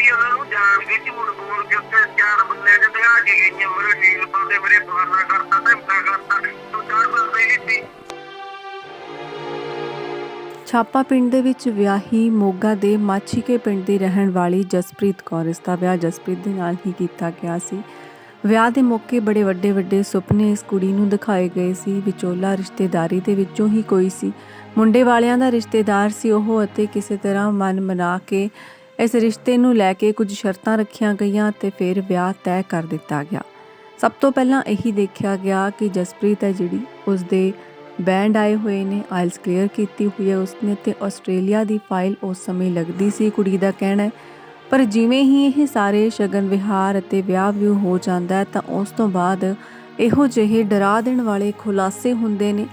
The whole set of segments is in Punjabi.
ਵੀ ਉਹਨਾਂ ਨੂੰ ਜਾਣ ਕੇ ਝੂਠ ਬੋਲ ਕੇ ਉੱਤੇ ਚਾਰ ਬੰਦੇ ਦੇ ਦਿਖਾ ਕੇ ਗਈਆਂ ਮੇਰੇ ਨੀਲ ਪਾਉਂਦੇ ਮੇਰੇ ਫਲਾਨਾ ਕਰਤਾ, ਧਮਕਾ ਕਰਤਾ ਤੂੰ ਚਾਰ ਬੰਦੇ ਹੀ ਸੀ। ਛਾਪਾ ਪਿੰਡ ਦੇ ਵਿੱਚ ਵਿਆਹੀ ਮੋਗਾ ਦੇ ਮਾਛੀਕੇ ਪਿੰਡ ਦੀ ਰਹਿਣ ਵਾਲੀ ਜਸਪ੍ਰੀਤ ਕੌਰ, ਇਸ ਦਾ ਵਿਆਹ ਜਸਪ੍ਰੀਤ ਦੇ ਨਾਲ ਹੀ ਕੀਤਾ ਗਿਆ ਸੀ। ਵਿਆਹ ਦੇ ਮੌਕੇ ਬੜੇ ਵੱਡੇ ਵੱਡੇ ਸੁਪਨੇ ਇਸ ਕੁੜੀ ਨੂੰ ਦਿਖਾਏ ਗਏ ਸੀ। ਵਿਚੋਲਾ ਰਿਸ਼ਤੇਦਾਰੀ ਦੇ ਵਿੱਚੋਂ ਹੀ ਕੋਈ ਸੀ। ਮੁੰਡੇ ਵਾਲਿਆਂ ਦਾ ਰਿਸ਼ਤੇਦਾਰ ਸੀ ਉਹ ਅਤੇ ਕਿਸੇ ਤਰ੍ਹਾਂ ਮਨ ਮਨਾ ਕੇ ਇਸ ਰਿਸ਼ਤੇ ਨੂੰ ਲੈ ਕੇ ਕੁਝ ਸ਼ਰਤਾਂ ਰੱਖੀਆਂ ਗਈਆਂ ਤੇ ਫਿਰ ਵਿਆਹ ਤੈਅ ਕਰ ਦਿੱਤਾ ਗਿਆ। ਸਭ ਤੋਂ ਪਹਿਲਾਂ ਇਹੀ ਦੇਖਿਆ ਗਿਆ ਕਿ ਜਸਪ੍ਰੀਤ ਹੈ ਜਿਹੜੀ ਉਸ ਦੇ ਬੈਂਡ ਆਏ ਹੋਏ ਨੇ, ਆਇਲਸ ਕਲੀਅਰ ਕੀਤੀ ਹੋਈ ਹੈ ਉਸਨੇ ਤੇ ਆਸਟ੍ਰੇਲੀਆ ਦੀ ਫਾਈਲ ਉਸ ਸਮੇਂ ਲੱਗਦੀ ਸੀ, ਕੁੜੀ ਦਾ ਕਹਿਣਾ ਹੈ। ਪਰ ਜਿਵੇਂ ਹੀ ਇਹ ਸਾਰੇ ਸ਼ਗਨ, ਵਿਹਾਰ ਅਤੇ ਵਿਆਹ ਵੀ ਹੋ ਜਾਂਦਾ ਤਾਂ ਉਸ ਤੋਂ ਬਾਅਦ ਇਹੋ ਜਿਹੇ ਡਰਾ ਦੇਣ ਵਾਲੇ ਖੁਲਾਸੇ ਹੁੰਦੇ ਨੇ,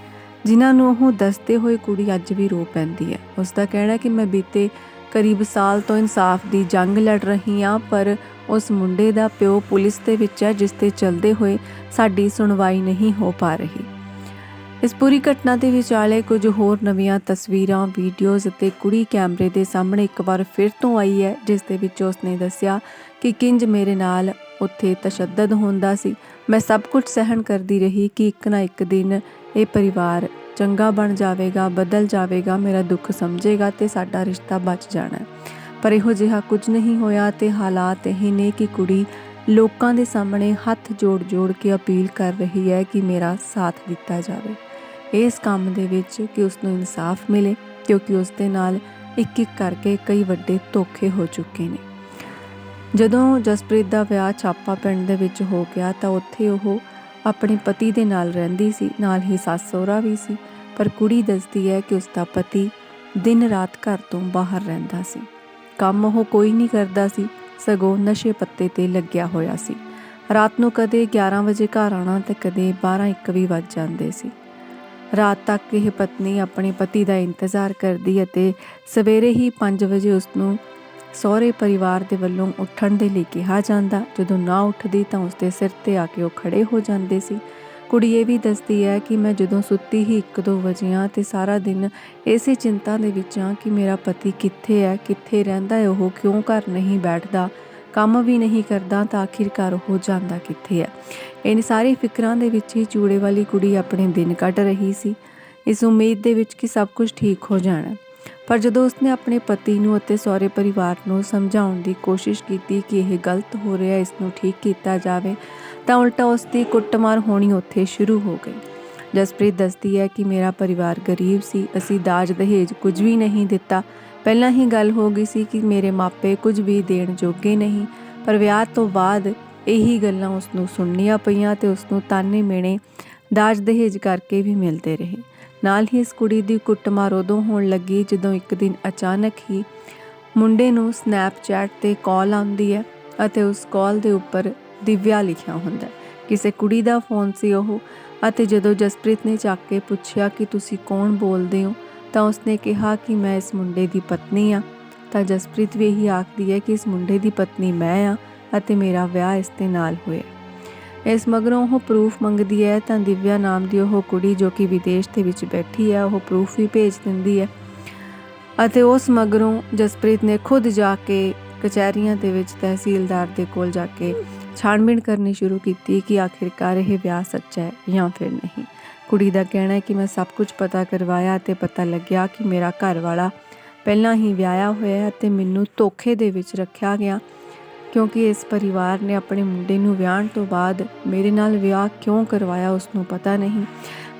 ਜਿਨ੍ਹਾਂ ਨੂੰ ਉਹ ਦੱਸਦੇ ਹੋਏ ਕੁੜੀ ਅੱਜ ਵੀ ਰੋ ਪੈਂਦੀ ਹੈ। ਉਸ ਦਾ ਕਹਿਣਾ ਕਿ ਮੈਂ ਬੀਤੇ ਕਰੀਬ ਸਾਲ ਤੋਂ ਇਨਸਾਫ ਦੀ ਜੰਗ ਲੜ ਰਹੀ ਹਾਂ ਪਰ ਉਸ ਮੁੰਡੇ ਦਾ ਪਿਓ ਪੁਲਿਸ ਦੇ ਵਿੱਚ ਹੈ, ਜਿਸ ਤੇ ਚਲਦੇ ਹੋਏ ਸਾਡੀ ਸੁਣਵਾਈ ਨਹੀਂ ਹੋ ਪਾ ਰਹੀ। ਇਸ ਪੂਰੀ ਘਟਨਾ ਦੇ ਵਿਚਾਲੇ ਕੁਝ ਹੋਰ ਨਵੀਆਂ ਤਸਵੀਰਾਂ, ਵੀਡੀਓਜ਼ ਅਤੇ ਕੁੜੀ ਕੈਮਰੇ ਦੇ ਸਾਹਮਣੇ ਇੱਕ ਵਾਰ ਫਿਰ ਤੋਂ ਆਈ ਹੈ, ਜਿਸ ਦੇ ਵਿੱਚ ਉਸਨੇ ਦੱਸਿਆ ਕਿ ਕਿੰਜ ਮੇਰੇ ਨਾਲ ਉੱਥੇ ਤਸ਼ੱਦਦ ਹੁੰਦਾ ਸੀ। ਮੈਂ ਸਭ ਕੁਝ ਸਹਿਣ ਕਰਦੀ ਰਹੀ ਕਿ ਇੱਕ ਨਾ ਇੱਕ ਦਿਨ ਇਹ ਪਰਿਵਾਰ ਚੰਗਾ ਬਣ ਜਾਵੇਗਾ, ਬਦਲ ਜਾਵੇਗਾ, ਮੇਰਾ ਦੁੱਖ ਸਮਝੇਗਾ ਤੇ ਸਾਡਾ ਰਿਸ਼ਤਾ ਬਚ ਜਾਣਾ ਪਰ ਇਹੋ ਜਿਹਾ ਕੁਝ ਨਹੀਂ ਹੋਇਆ ਤੇ ਹਾਲਾਤ ਇਹ ਨੇ ਕਿ ਕੁੜੀ ਲੋਕਾਂ ਦੇ ਸਾਹਮਣੇ ਹੱਥ ਜੋੜ-ਜੋੜ ਕੇ ਅਪੀਲ ਕਰ ਰਹੀ ਹੈ ਕਿ ਮੇਰਾ ਸਾਥ ਦਿੱਤਾ ਜਾਵੇ। ਇਸ ਕੰਮ ਦੇ ਵਿੱਚ ਕਿ ਉਸ ਨੂੰ ਇਨਸਾਫ ਮਿਲੇ, ਕਿਉਂਕਿ ਉਸ ਦੇ ਨਾਲ ਇੱਕ ਇੱਕ ਕਰਕੇ ਕਈ ਵੱਡੇ ਧੋਖੇ ਹੋ ਚੁੱਕੇ ਨੇ। ਜਦੋਂ ਜਸਪ੍ਰੀਤ ਦਾ ਵਿਆਹ ਛਾਪਾ ਪਿੰਡ ਦੇ ਵਿੱਚ ਹੋ ਗਿਆ ਤਾਂ ਉੱਥੇ ਉਹ ਆਪਣੇ ਪਤੀ ਦੇ ਨਾਲ ਰਹਿੰਦੀ ਸੀ, ਨਾਲ ਹੀ ਸੱਸ ਸਹੁਰਾ ਵੀ ਸੀ, ਪਰ ਕੁੜੀ ਦੱਸਦੀ ਹੈ ਕਿ ਉਸ ਦਾ ਪਤੀ ਦਿਨ ਰਾਤ ਘਰ ਤੋਂ ਬਾਹਰ ਰਹਿੰਦਾ ਸੀ। ਕੰਮ ਉਹ ਕੋਈ ਨਹੀਂ ਕਰਦਾ ਸੀ, ਸਗੋਂ ਨਸ਼ੇ ਪੱਤੇ ਤੇ ਲੱਗਿਆ ਹੋਇਆ ਸੀ। ਰਾਤ ਨੂੰ ਕਦੇ 11 ਵਜੇ ਘਰ ਆਉਣਾ ਤੇ ਕਦੇ 12 1 ਵੀ ਵੱਜ ਜਾਂਦੇ ਸੀ। ਰਾਤ ਤੱਕ ਇਹ ਪਤਨੀ ਆਪਣੇ ਪਤੀ ਦਾ ਇੰਤਜ਼ਾਰ ਕਰਦੀ ਅਤੇ ਸਵੇਰੇ ਹੀ 5 ਵਜੇ ਉਸ ਨੂੰ ਸਹੁਰੇ ਪਰਿਵਾਰ ਦੇ ਵੱਲੋਂ ਉੱਠਣ ਦੇ ਲਈ ਕਿਹਾ ਜਾਂਦਾ। ਜਦੋਂ ਨਾ ਉੱਠਦੀ ਤਾਂ ਉਸਦੇ ਸਿਰ ਤੇ ਆ ਕੇ ਉਹ ਖੜੇ ਹੋ ਜਾਂਦੇ ਸੀ। ਕੁੜੀ ਇਹ ਵੀ ਦੱਸਦੀ ਹੈ ਕਿ ਮੈਂ ਜਦੋਂ ਸੁੱਤੀ ਹੀ 1-2 ਵਜਿਆਂ ਤੇ ਸਾਰਾ ਦਿਨ ਇਸੇ ਚਿੰਤਾ ਦੇ ਵਿੱਚ ਆ ਕਿ ਮੇਰਾ ਪਤੀ ਕਿੱਥੇ ਹੈ, ਕਿੱਥੇ ਰਹਿੰਦਾ ਹੈ, ਉਹ ਕਿਉਂ ਘਰ ਨਹੀਂ ਬੈਠਦਾ, ਕੰਮ ਵੀ ਨਹੀਂ ਕਰਦਾ ਤਾਂ ਆਖਿਰਕਾਰ ਉਹ ਜਾਂਦਾ ਕਿੱਥੇ ਹੈ। ਇਨ ਸਾਰੀ ਫਿਕਰਾਂ ਦੇ ਵਿੱਚ ਹੀ ਚੂੜੇ ਵਾਲੀ ਕੁੜੀ ਆਪਣੇ ਦਿਨ ਕੱਢ ਰਹੀ ਸੀ। ਇਸ ਉਮੀਦ ਦੇ ਵਿੱਚ ਕਿ ਸਭ ਕੁਝ ਠੀਕ ਹੋ ਜਾਣਾ। ਪਰ ਜਦੋਂ ਉਸਨੇ ਆਪਣੇ ਪਤੀ ਨੂੰ ਅਤੇ ਸਹੁਰੇ ਪਰਿਵਾਰ ਨੂੰ ਸਮਝਾਉਣ ਦੀ ਕੋਸ਼ਿਸ਼ ਕੀਤੀ ਕਿ ਇਹ ਗਲਤ ਹੋ ਰਿਹਾ ਇਸ ਨੂੰ ਠੀਕ ਕੀਤਾ ਜਾਵੇ, ਤਾਂ ਉਲਟਾ ਉਸ ਦੀ ਕੁੱਟਮਾਰ ਹੋਣੀ ਉੱਥੇ ਸ਼ੁਰੂ ਹੋ ਗਈ। ਜਸਪ੍ਰੀਤ ਦੱਸਦੀ ਹੈ ਕਿ ਮੇਰਾ ਪਰਿਵਾਰ ਗਰੀਬ ਸੀ, ਅਸੀਂ ਦਾਜ, ਦਹੇਜ ਕੁਝ ਵੀ ਨਹੀਂ ਦਿੱਤਾ। ਪਹਿਲਾਂ ਹੀ ਗੱਲ ਹੋ ਗਈ ਸੀ ਕਿ ਮੇਰੇ ਮਾਪੇ ਕੁਝ ਵੀ ਦੇਣ ਜੋਗੇ ਨਹੀਂ, ਪਰ ਵਿਆਹ ਤੋਂ ਬਾਅਦ ਇਹੀ ਗੱਲਾਂ ਉਸ ਨੂੰ ਸੁਣਨੀਆਂ ਪਈਆਂ ਤੇ ਉਸ ਨੂੰ ਤਾਨੇ ਮੇਣੇ ਦਾਜ, ਦਹੇਜ ਕਰਕੇ ਵੀ ਮਿਲਦੇ ਰਹੇ। ਨਾਲ ਹੀ ਇਸ ਕੁੜੀ ਦੀ ਕੁੱਟਮਾਰ ਉਦੋਂ ਹੋਣ ਲੱਗੀ ਜਦੋਂ ਇੱਕ ਦਿਨ ਅਚਾਨਕ ਹੀ ਮੁੰਡੇ ਨੂੰ ਸਨੈਪਚੈਟ ਤੇ ਕਾਲ ਆਉਂਦੀ ਹੈ ਅਤੇ ਉਸ ਕਾਲ ਦੇ ਉੱਪਰ ਦਿਵਿਆ ਲਿਖਿਆ ਹੁੰਦਾ ਕਿਸੇ ਕੁੜੀ ਦਾ ਫੋਨ ਸੀ ਉਹ ਅਤੇ ਜਦੋਂ ਜਸਪ੍ਰੀਤ ਨੇ ਚੱਕ ਕੇ ਪੁੱਛਿਆ ਕਿ ਤੁਸੀਂ ਕੌਣ ਬੋਲਦੇ ਹੋ, ਤਾਂ ਉਸਨੇ ਕਿਹਾ ਕਿ ਮੈਂ ਇਸ ਮੁੰਡੇ ਦੀ ਪਤਨੀ ਆ ਤਾਂ ਜਸਪ੍ਰੀਤ ਵੀ ਇਹੀ ਆਖਦੀ ਹੈ ਕਿ ਇਸ ਮੁੰਡੇ ਦੀ ਪਤਨੀ ਮੈਂ ਆ ਅਤੇ ਮੇਰਾ ਵਿਆਹ ਇਸ ਦੇ ਨਾਲ ਹੋਇਆ। ਇਸ ਮਗਰੋਂ ਉਹ ਪ੍ਰੂਫ ਮੰਗਦੀ ਹੈ ਤਾਂ ਦਿਵਿਆ ਨਾਮ ਦੀ ਉਹ ਕੁੜੀ ਜੋ ਕਿ ਵਿਦੇਸ਼ ਦੇ ਵਿੱਚ ਬੈਠੀ ਹੈ, ਉਹ ਪ੍ਰੂਫ ਵੀ ਭੇਜ ਦਿੰਦੀ ਹੈ। ਅਤੇ ਉਸ ਮਗਰੋਂ ਜਸਪ੍ਰੀਤ ਨੇ ਖੁਦ ਜਾ ਕੇ ਕਚਹਿਰੀਆਂ ਦੇ ਵਿੱਚ ਤਹਿਸੀਲਦਾਰ ਦੇ ਕੋਲ ਜਾ ਕੇ ਛਾਣਬੀਣ ਕਰਨੀ ਸ਼ੁਰੂ ਕੀਤੀ ਕਿ ਆਖਿਰਕਾਰ ਇਹ ਵਿਆਹ ਸੱਚਾ ਹੈ ਜਾਂ ਫਿਰ ਨਹੀਂ। ਕੁੜੀ ਦਾ ਕਹਿਣਾ ਹੈ ਕਿ ਮੈਂ ਸਭ ਕੁਝ ਪਤਾ ਕਰਵਾਇਆ ਤੇ ਪਤਾ ਲੱਗਿਆ ਕਿ ਮੇਰਾ ਘਰ ਵਾਲਾ ਪਹਿਲਾਂ ਹੀ ਵਿਆਹਿਆ ਹੋਇਆ ਹੈ ਤੇ ਮੈਨੂੰ ਧੋਖੇ ਦੇ ਵਿੱਚ ਰੱਖਿਆ ਗਿਆ। ਕਿਉਂਕਿ ਇਸ ਪਰਿਵਾਰ ਨੇ ਆਪਣੇ ਮੁੰਡੇ ਨੂੰ ਵਿਆਹਣ ਤੋਂ ਬਾਅਦ ਮੇਰੇ ਨਾਲ ਵਿਆਹ ਕਿਉਂ ਕਰਵਾਇਆ ਉਸ ਨੂੰ ਪਤਾ ਨਹੀਂ।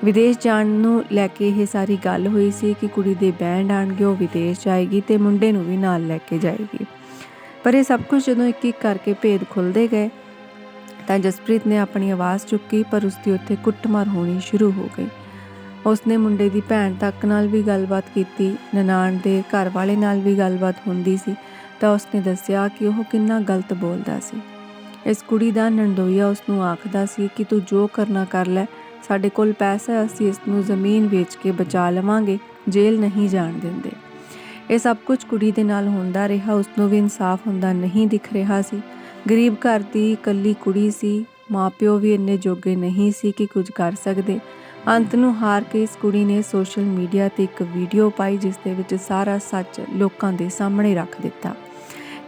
ਵਿਦੇਸ਼ ਜਾਣ ਨੂੰ ਲੈ ਕੇ ਇਹ ਸਾਰੀ ਗੱਲ ਹੋਈ ਸੀ ਕਿ ਕੁੜੀ ਦੇ ਬੈਂਡ ਆਣਗੇ ਉਹ ਵਿਦੇਸ਼ ਜਾਏਗੀ ਤੇ ਮੁੰਡੇ ਨੂੰ ਵੀ ਨਾਲ ਲੈ ਕੇ ਜਾਏਗੀ। ਪਰ ਇਹ ਸਭ ਕੁਝ ਜਦੋਂ ਇੱਕ ਇੱਕ ਕਰਕੇ ਭੇਦ ਖੁੱਲਦੇ ਗਏ, ਤਾਂ ਜਸਪ੍ਰੀਤ ਨੇ ਆਪਣੀ ਆਵਾਜ਼ ਚੁੱਕੀ, ਪਰ ਉਸ ਦੀ ਉੱਥੇ ਕੁੱਟਮਾਰ ਹੋਣੀ ਸ਼ੁਰੂ ਹੋ ਗਈ। ਉਸਨੇ ਮੁੰਡੇ ਦੀ ਭੈਣ ਤੱਕ ਨਾਲ ਵੀ ਗੱਲਬਾਤ ਕੀਤੀ, ਨਨਾਣ ਦੇ ਘਰ ਵਾਲੇ ਨਾਲ ਵੀ ਗੱਲਬਾਤ ਹੁੰਦੀ ਸੀ। ਤਾਂ ਉਸਨੇ ਦੱਸਿਆ ਕਿ ਉਹ ਕਿੰਨਾ ਗਲਤ ਬੋਲਦਾ ਸੀ। ਇਸ ਕੁੜੀ ਦਾ ਨੰਦੋਈਆ ਉਸ ਨੂੰ ਆਖਦਾ ਸੀ ਕਿ ਤੂੰ ਜੋ ਕਰਨਾ ਕਰ ਲੈ, ਸਾਡੇ ਕੋਲ ਪੈਸਾ ਅਸੀਂ ਇਸ ਨੂੰ ਜ਼ਮੀਨ ਵੇਚ ਕੇ ਬਚਾ ਲਵਾਂਗੇ, ਜੇਲ੍ਹ ਨਹੀਂ ਜਾਣ ਦਿੰਦੇ। ਇਹ ਸਭ ਕੁਝ ਕੁੜੀ ਦੇ ਨਾਲ ਹੁੰਦਾ ਰਿਹਾ ਉਸ ਨੂੰ ਵੀ ਇਨਸਾਫ ਹੁੰਦਾ ਨਹੀਂ ਦਿਖ ਰਿਹਾ ਸੀ। ਗਰੀਬ ਘਰ ਦੀ ਇਕੱਲੀ ਕੁੜੀ ਸੀ, ਮਾਪਿਓ ਵੀ ਇੰਨੇ ਜੋਗੇ ਨਹੀਂ ਸੀ ਕਿ ਕੁਝ ਕਰ ਸਕਦੇ। ਅੰਤ ਨੂੰ ਹਾਰ ਕੇ ਇਸ ਕੁੜੀ ਨੇ ਸੋਸ਼ਲ ਮੀਡੀਆ ਤੇ ਇੱਕ ਵੀਡੀਓ ਪਾਈ, ਜਿਸ ਦੇ ਵਿੱਚ ਸਾਰਾ ਸੱਚ ਲੋਕਾਂ ਦੇ ਸਾਹਮਣੇ ਰੱਖ ਦਿੱਤਾ।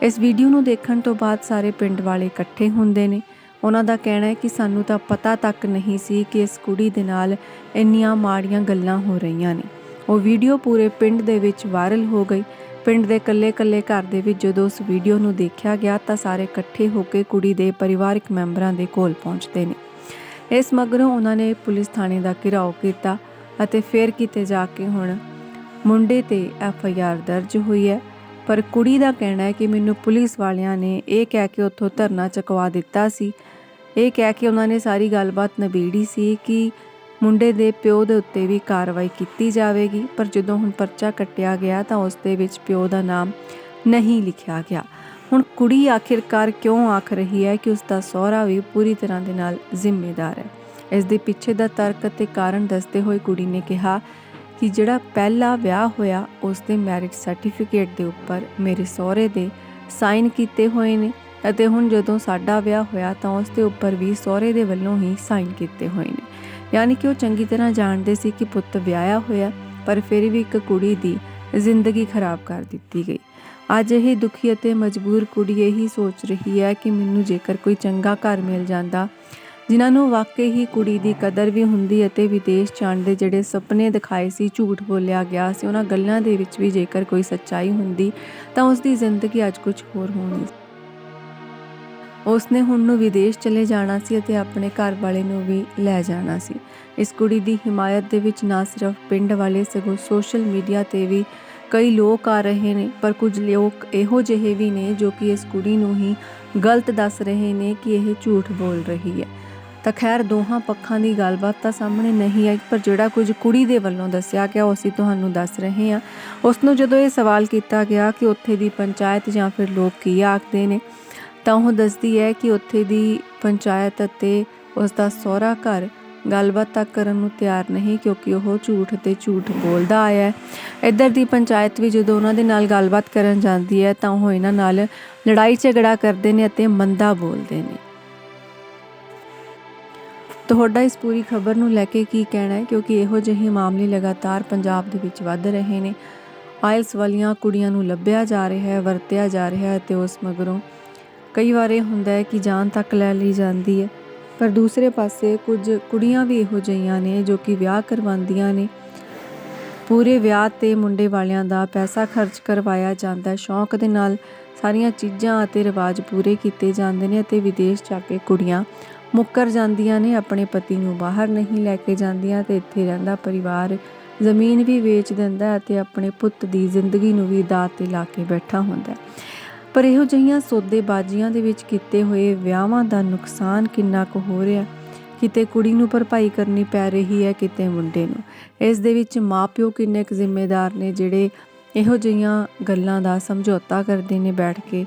ਇਸ ਵੀਡੀਓ ਨੂੰ ਦੇਖਣ ਤੋਂ ਬਾਅਦ ਸਾਰੇ ਪਿੰਡ ਵਾਲੇ ਇਕੱਠੇ ਹੁੰਦੇ ਨੇ। ਉਹਨਾਂ ਦਾ ਕਹਿਣਾ ਹੈ ਕਿ ਸਾਨੂੰ ਤਾਂ ਪਤਾ ਤੱਕ ਨਹੀਂ ਸੀ ਕਿ ਇਸ ਕੁੜੀ ਦੇ ਨਾਲ ਇੰਨੀਆਂ ਮਾੜੀਆਂ ਗੱਲਾਂ ਹੋ ਰਹੀਆਂ ਨੇ। ਉਹ ਵੀਡੀਓ ਪੂਰੇ ਪਿੰਡ ਦੇ ਵਿੱਚ ਵਾਇਰਲ ਹੋ ਗਈ। ਪਿੰਡ ਦੇ ਕੱਲੇ-ਕੱਲੇ ਘਰ ਦੇ ਵਿੱਚ ਜਦੋਂ ਉਸ ਵੀਡੀਓ ਨੂੰ ਦੇਖਿਆ ਗਿਆ ਤਾਂ ਸਾਰੇ ਇਕੱਠੇ ਹੋ ਕੇ ਕੁੜੀ ਦੇ ਪਰਿਵਾਰਕ ਮੈਂਬਰਾਂ ਦੇ ਕੋਲ ਪਹੁੰਚਦੇ ਨੇ। ਇਸ ਮਗਰੋਂ ਉਹਨਾਂ ਨੇ ਪੁਲਿਸ ਥਾਣੇ ਦਾ ਘਿਰਾਓ ਕੀਤਾ ਅਤੇ ਫਿਰ ਕਿਤੇ ਜਾ ਕੇ ਹੁਣ ਮੁੰਡੇ ਤੇ ਐਫ ਆਈ ਆਰ ਦਰਜ ਹੋਈ ਹੈ। ਪਰ ਕੁੜੀ ਦਾ ਕਹਿਣਾ ਹੈ ਕਿ ਮੈਨੂੰ ਪੁਲਿਸ ਵਾਲਿਆਂ ਨੇ ਇਹ ਕਹਿ ਕੇ ਉੱਥੋਂ ਧਰਨਾ ਚੁਕਵਾ ਦਿੱਤਾ ਸੀ। ਇਹ ਕਹਿ ਕੇ ਉਹਨਾਂ ਨੇ ਸਾਰੀ ਗੱਲਬਾਤ ਨਬੀੜੀ ਸੀ ਕਿ ਮੁੰਡੇ ਦੇ ਪਿਓ ਦੇ ਉੱਤੇ ਵੀ ਕਾਰਵਾਈ ਕੀਤੀ ਜਾਵੇਗੀ, ਪਰ ਜਦੋਂ ਹੁਣ ਪਰਚਾ ਕੱਟਿਆ ਗਿਆ ਤਾਂ ਉਸ ਦੇ ਵਿੱਚ ਪਿਓ ਦਾ ਨਾਮ ਨਹੀਂ ਲਿਖਿਆ ਗਿਆ। ਹੁਣ ਕੁੜੀ ਆਖਿਰਕਾਰ ਕਿਉਂ ਆਖ ਰਹੀ ਹੈ ਕਿ ਉਸ ਦਾ ਸਹੁਰਾ ਵੀ ਪੂਰੀ ਤਰ੍ਹਾਂ ਦੇ ਨਾਲ ਜ਼ਿੰਮੇਦਾਰ ਹੈ? ਇਸ ਦੇ ਪਿੱਛੇ ਦਾ ਤਰਕ ਅਤੇ ਕਾਰਨ ਦੱਸਦੇ ਹੋਏ ਕੁੜੀ ਨੇ ਕਿਹਾ ਕਿ ਜਿਹੜਾ ਪਹਿਲਾ ਵਿਆਹ ਹੋਇਆ ਉਸ ਦੇ ਮੈਰਿਜ ਸਰਟੀਫਿਕੇਟ ਦੇ ਉੱਪਰ ਮੇਰੇ ਸਹੁਰੇ ਦੇ ਸਾਈਨ ਕੀਤੇ ਹੋਏ ਨੇ ਅਤੇ ਹੁਣ ਜਦੋਂ ਸਾਡਾ ਵਿਆਹ ਹੋਇਆ ਤਾਂ ਉਸ ਦੇ ਉੱਪਰ ਵੀ ਸਹੁਰੇ ਦੇ ਵੱਲੋਂ ਹੀ ਸਾਈਨ ਕੀਤੇ ਹੋਏ ਨੇ। ਯਾਨੀ ਕਿ ਉਹ ਚੰਗੀ ਤਰ੍ਹਾਂ ਜਾਣਦੇ ਸੀ ਕਿ ਪੁੱਤ ਵਿਆਹਿਆ ਹੋਇਆ, ਪਰ ਫਿਰ ਵੀ ਇੱਕ ਕੁੜੀ ਦੀ ਜ਼ਿੰਦਗੀ ਖਰਾਬ ਕਰ ਦਿੱਤੀ ਗਈ। ਅੱਜ ਇਹ ਦੁਖੀ ਅਤੇ ਮਜਬੂਰ ਕੁੜੀ ਇਹੀ ਸੋਚ ਰਹੀ ਹੈ ਕਿ ਮੈਨੂੰ ਜੇਕਰ ਕੋਈ ਚੰਗਾ ਘਰ ਮਿਲ ਜਾਂਦਾ ਜਿਨ੍ਹਾਂ ਨੂੰ ਵਾਕਈ ਹੀ ਕੁੜੀ ਦੀ ਕਦਰ ਵੀ ਹੁੰਦੀ ਅਤੇ ਵਿਦੇਸ਼ ਜਾਣ ਦੇ ਜਿਹੜੇ ਸੁਪਨੇ ਦਿਖਾਏ ਸੀ, ਝੂਠ ਬੋਲਿਆ ਗਿਆ ਸੀ, ਉਹਨਾਂ ਗੱਲਾਂ ਦੇ ਵਿੱਚ ਵੀ ਜੇਕਰ ਕੋਈ ਸੱਚਾਈ ਹੁੰਦੀ ਤਾਂ ਉਸ ਦੀ ਜ਼ਿੰਦਗੀ ਅੱਜ ਕੁਝ ਹੋਰ ਹੋਣੀ ਸੀ। ਉਸਨੇ ਹੁਣ ਨੂੰ ਵਿਦੇਸ਼ ਚਲੇ ਜਾਣਾ ਸੀ ਅਤੇ ਆਪਣੇ ਘਰ ਵਾਲੇ ਨੂੰ ਵੀ ਲੈ ਜਾਣਾ ਸੀ। ਇਸ ਕੁੜੀ ਦੀ ਹਿਮਾਇਤ ਦੇ ਵਿੱਚ ਨਾ ਸਿਰਫ ਪਿੰਡ ਵਾਲੇ ਸਗੋਂ ਸੋਸ਼ਲ ਮੀਡੀਆ ਤੇ ਵੀ ਕਈ ਲੋਕ ਆ ਰਹੇ ਨੇ, ਪਰ ਕੁਝ ਲੋਕ ਇਹੋ ਜਿਹੇ ਵੀ ਨੇ ਜੋ ਕਿ ਇਸ ਕੁੜੀ ਨੂੰ ਹੀ ਗਲਤ ਦੱਸ ਰਹੇ ਨੇ ਕਿ ਇਹ ਝੂਠ ਬੋਲ ਰਹੀ ਹੈ। ਤਾਂ ਖੈਰ ਦੋਹਾਂ ਪੱਖਾਂ ਦੀ ਗੱਲਬਾਤ ਤਾਂ ਸਾਹਮਣੇ ਨਹੀਂ ਆਈ, ਪਰ ਜਿਹੜਾ ਕੁਝ ਕੁੜੀ ਦੇ ਵੱਲੋਂ ਦੱਸਿਆ ਗਿਆ, ਉਹ ਅਸੀਂ ਤੁਹਾਨੂੰ ਦੱਸ ਰਹੇ ਹਾਂ। ਉਸ ਨੂੰ ਜਦੋਂ ਇਹ ਸਵਾਲ ਕੀਤਾ ਗਿਆ ਕਿ ਉੱਥੇ ਦੀ ਪੰਚਾਇਤ ਜਾਂ ਫਿਰ ਲੋਕ ਕੀ ਆਖਦੇ ਨੇ, ਤਾਂ ਉਹ ਦੱਸਦੀ ਹੈ ਕਿ ਉੱਥੇ ਦੀ ਪੰਚਾਇਤ ਅਤੇ ਉਸ ਦਾ ਸਹੁਰਾ ਘਰ ਗੱਲਬਾਤ ਤੱਕ ਕਰਨ ਨੂੰ ਤਿਆਰ ਨਹੀਂ, ਕਿਉਂਕਿ ਉਹ ਝੂਠ ਤੇ ਝੂਠ ਬੋਲਦਾ ਆਇਆ ਹੈ। ਇੱਧਰ ਦੀ ਪੰਚਾਇਤ ਵੀ ਜਦੋਂ ਉਹਨਾਂ ਦੇ ਨਾਲ ਗੱਲਬਾਤ ਕਰਨ ਜਾਂਦੀ ਹੈ, ਤਾਂ ਉਹ ਇਹਨਾਂ ਨਾਲ ਲੜਾਈ ਝਗੜਾ ਕਰਦੇ ਨੇ ਅਤੇ ਮੰਦਾ ਬੋਲਦੇ ਨੇ। ਤੁਹਾਡਾ ਇਸ ਪੂਰੀ ਖਬਰ ਨੂੰ ਲੈ ਕੇ ਕੀ ਕਹਿਣਾ ਹੈ? ਕਿਉਂਕਿ ਇਹੋ ਜਿਹੇ ਮਾਮਲੇ ਲਗਾਤਾਰ ਪੰਜਾਬ ਦੇ ਵਿੱਚ ਵੱਧ ਰਹੇ ਨੇ। ਆਇਲਸ ਵਾਲੀਆਂ ਕੁੜੀਆਂ ਨੂੰ ਲੱਭਿਆ ਜਾ ਰਿਹਾ ਹੈ, ਵਰਤਿਆ ਜਾ ਰਿਹਾ ਹੈ ਤੇ ਉਸ ਮਗਰੋਂ ਕਈ ਵਾਰ ਇਹ ਹੁੰਦਾ ਹੈ ਕਿ ਜਾਨ ਤੱਕ ਲੈ ਲਈ ਜਾਂਦੀ ਹੈ। ਪਰ ਦੂਸਰੇ ਪਾਸੇ ਕੁਝ ਕੁੜੀਆਂ ਵੀ ਇਹੋ ਜਿਹੀਆਂ ਨੇ ਜੋ ਕਿ ਵਿਆਹ ਕਰਵਾਉਂਦੀਆਂ ਨੇ। ਪੂਰੇ ਵਿਆਹ ਤੇ ਮੁੰਡੇ ਵਾਲਿਆਂ ਦਾ ਪੈਸਾ ਖਰਚ ਕਰਵਾਇਆ ਜਾਂਦਾ ਸ਼ੌਂਕ ਦੇ ਨਾਲ ਸਾਰੀਆਂ ਚੀਜ਼ਾਂ ਅਤੇ ਰਿਵਾਜ ਪੂਰੇ ਕੀਤੇ ਜਾਂਦੇ ਨੇ ਅਤੇ ਵਿਦੇਸ਼ ਜਾ ਕੇ ਕੁੜੀਆਂ ਮੁੱਕਰ ਜਾਂਦੀਆਂ ਨੇ, ਆਪਣੇ ਪਤੀ ਨੂੰ ਬਾਹਰ ਨਹੀਂ ਲੈ ਕੇ ਜਾਂਦੀਆਂ ਤੇ ਇੱਥੇ ਰਹਿੰਦਾ ਪਰਿਵਾਰ ਜ਼ਮੀਨ ਵੀ ਵੇਚ ਦਿੰਦਾ ਅਤੇ ਆਪਣੇ ਪੁੱਤ ਦੀ ਜ਼ਿੰਦਗੀ ਨੂੰ ਵੀ ਦਾਅ ਤੇ ਲਾ ਕੇ ਬੈਠਾ ਹੁੰਦਾ ਪਰ ਇਹੋ ਜਿਹੀਆਂ ਸੌਦੇਬਾਜ਼ੀਆਂ ਦੇ ਵਿੱਚ ਕੀਤੇ ਹੋਏ ਵਿਆਹਾਂ ਦਾ ਨੁਕਸਾਨ ਕਿੰਨਾ ਕੁ ਹੋ ਰਿਹਾ? ਕਿਤੇ ਕੁੜੀ ਨੂੰ ਭਰਪਾਈ ਕਰਨੀ ਪੈ ਰਹੀ ਹੈ, ਕਿਤੇ ਮੁੰਡੇ ਨੂੰ। ਇਸ ਦੇ ਵਿੱਚ ਮਾਪਿਓ ਕਿੰਨੇ ਕੁ ਜ਼ਿੰਮੇਦਾਰ ਨੇ, ਜਿਹੜੇ ਇਹੋ ਜਿਹੀਆਂ ਗੱਲਾਂ ਦਾ ਸਮਝੌਤਾ ਕਰਦੇ ਨੇ ਬੈਠ ਕੇ?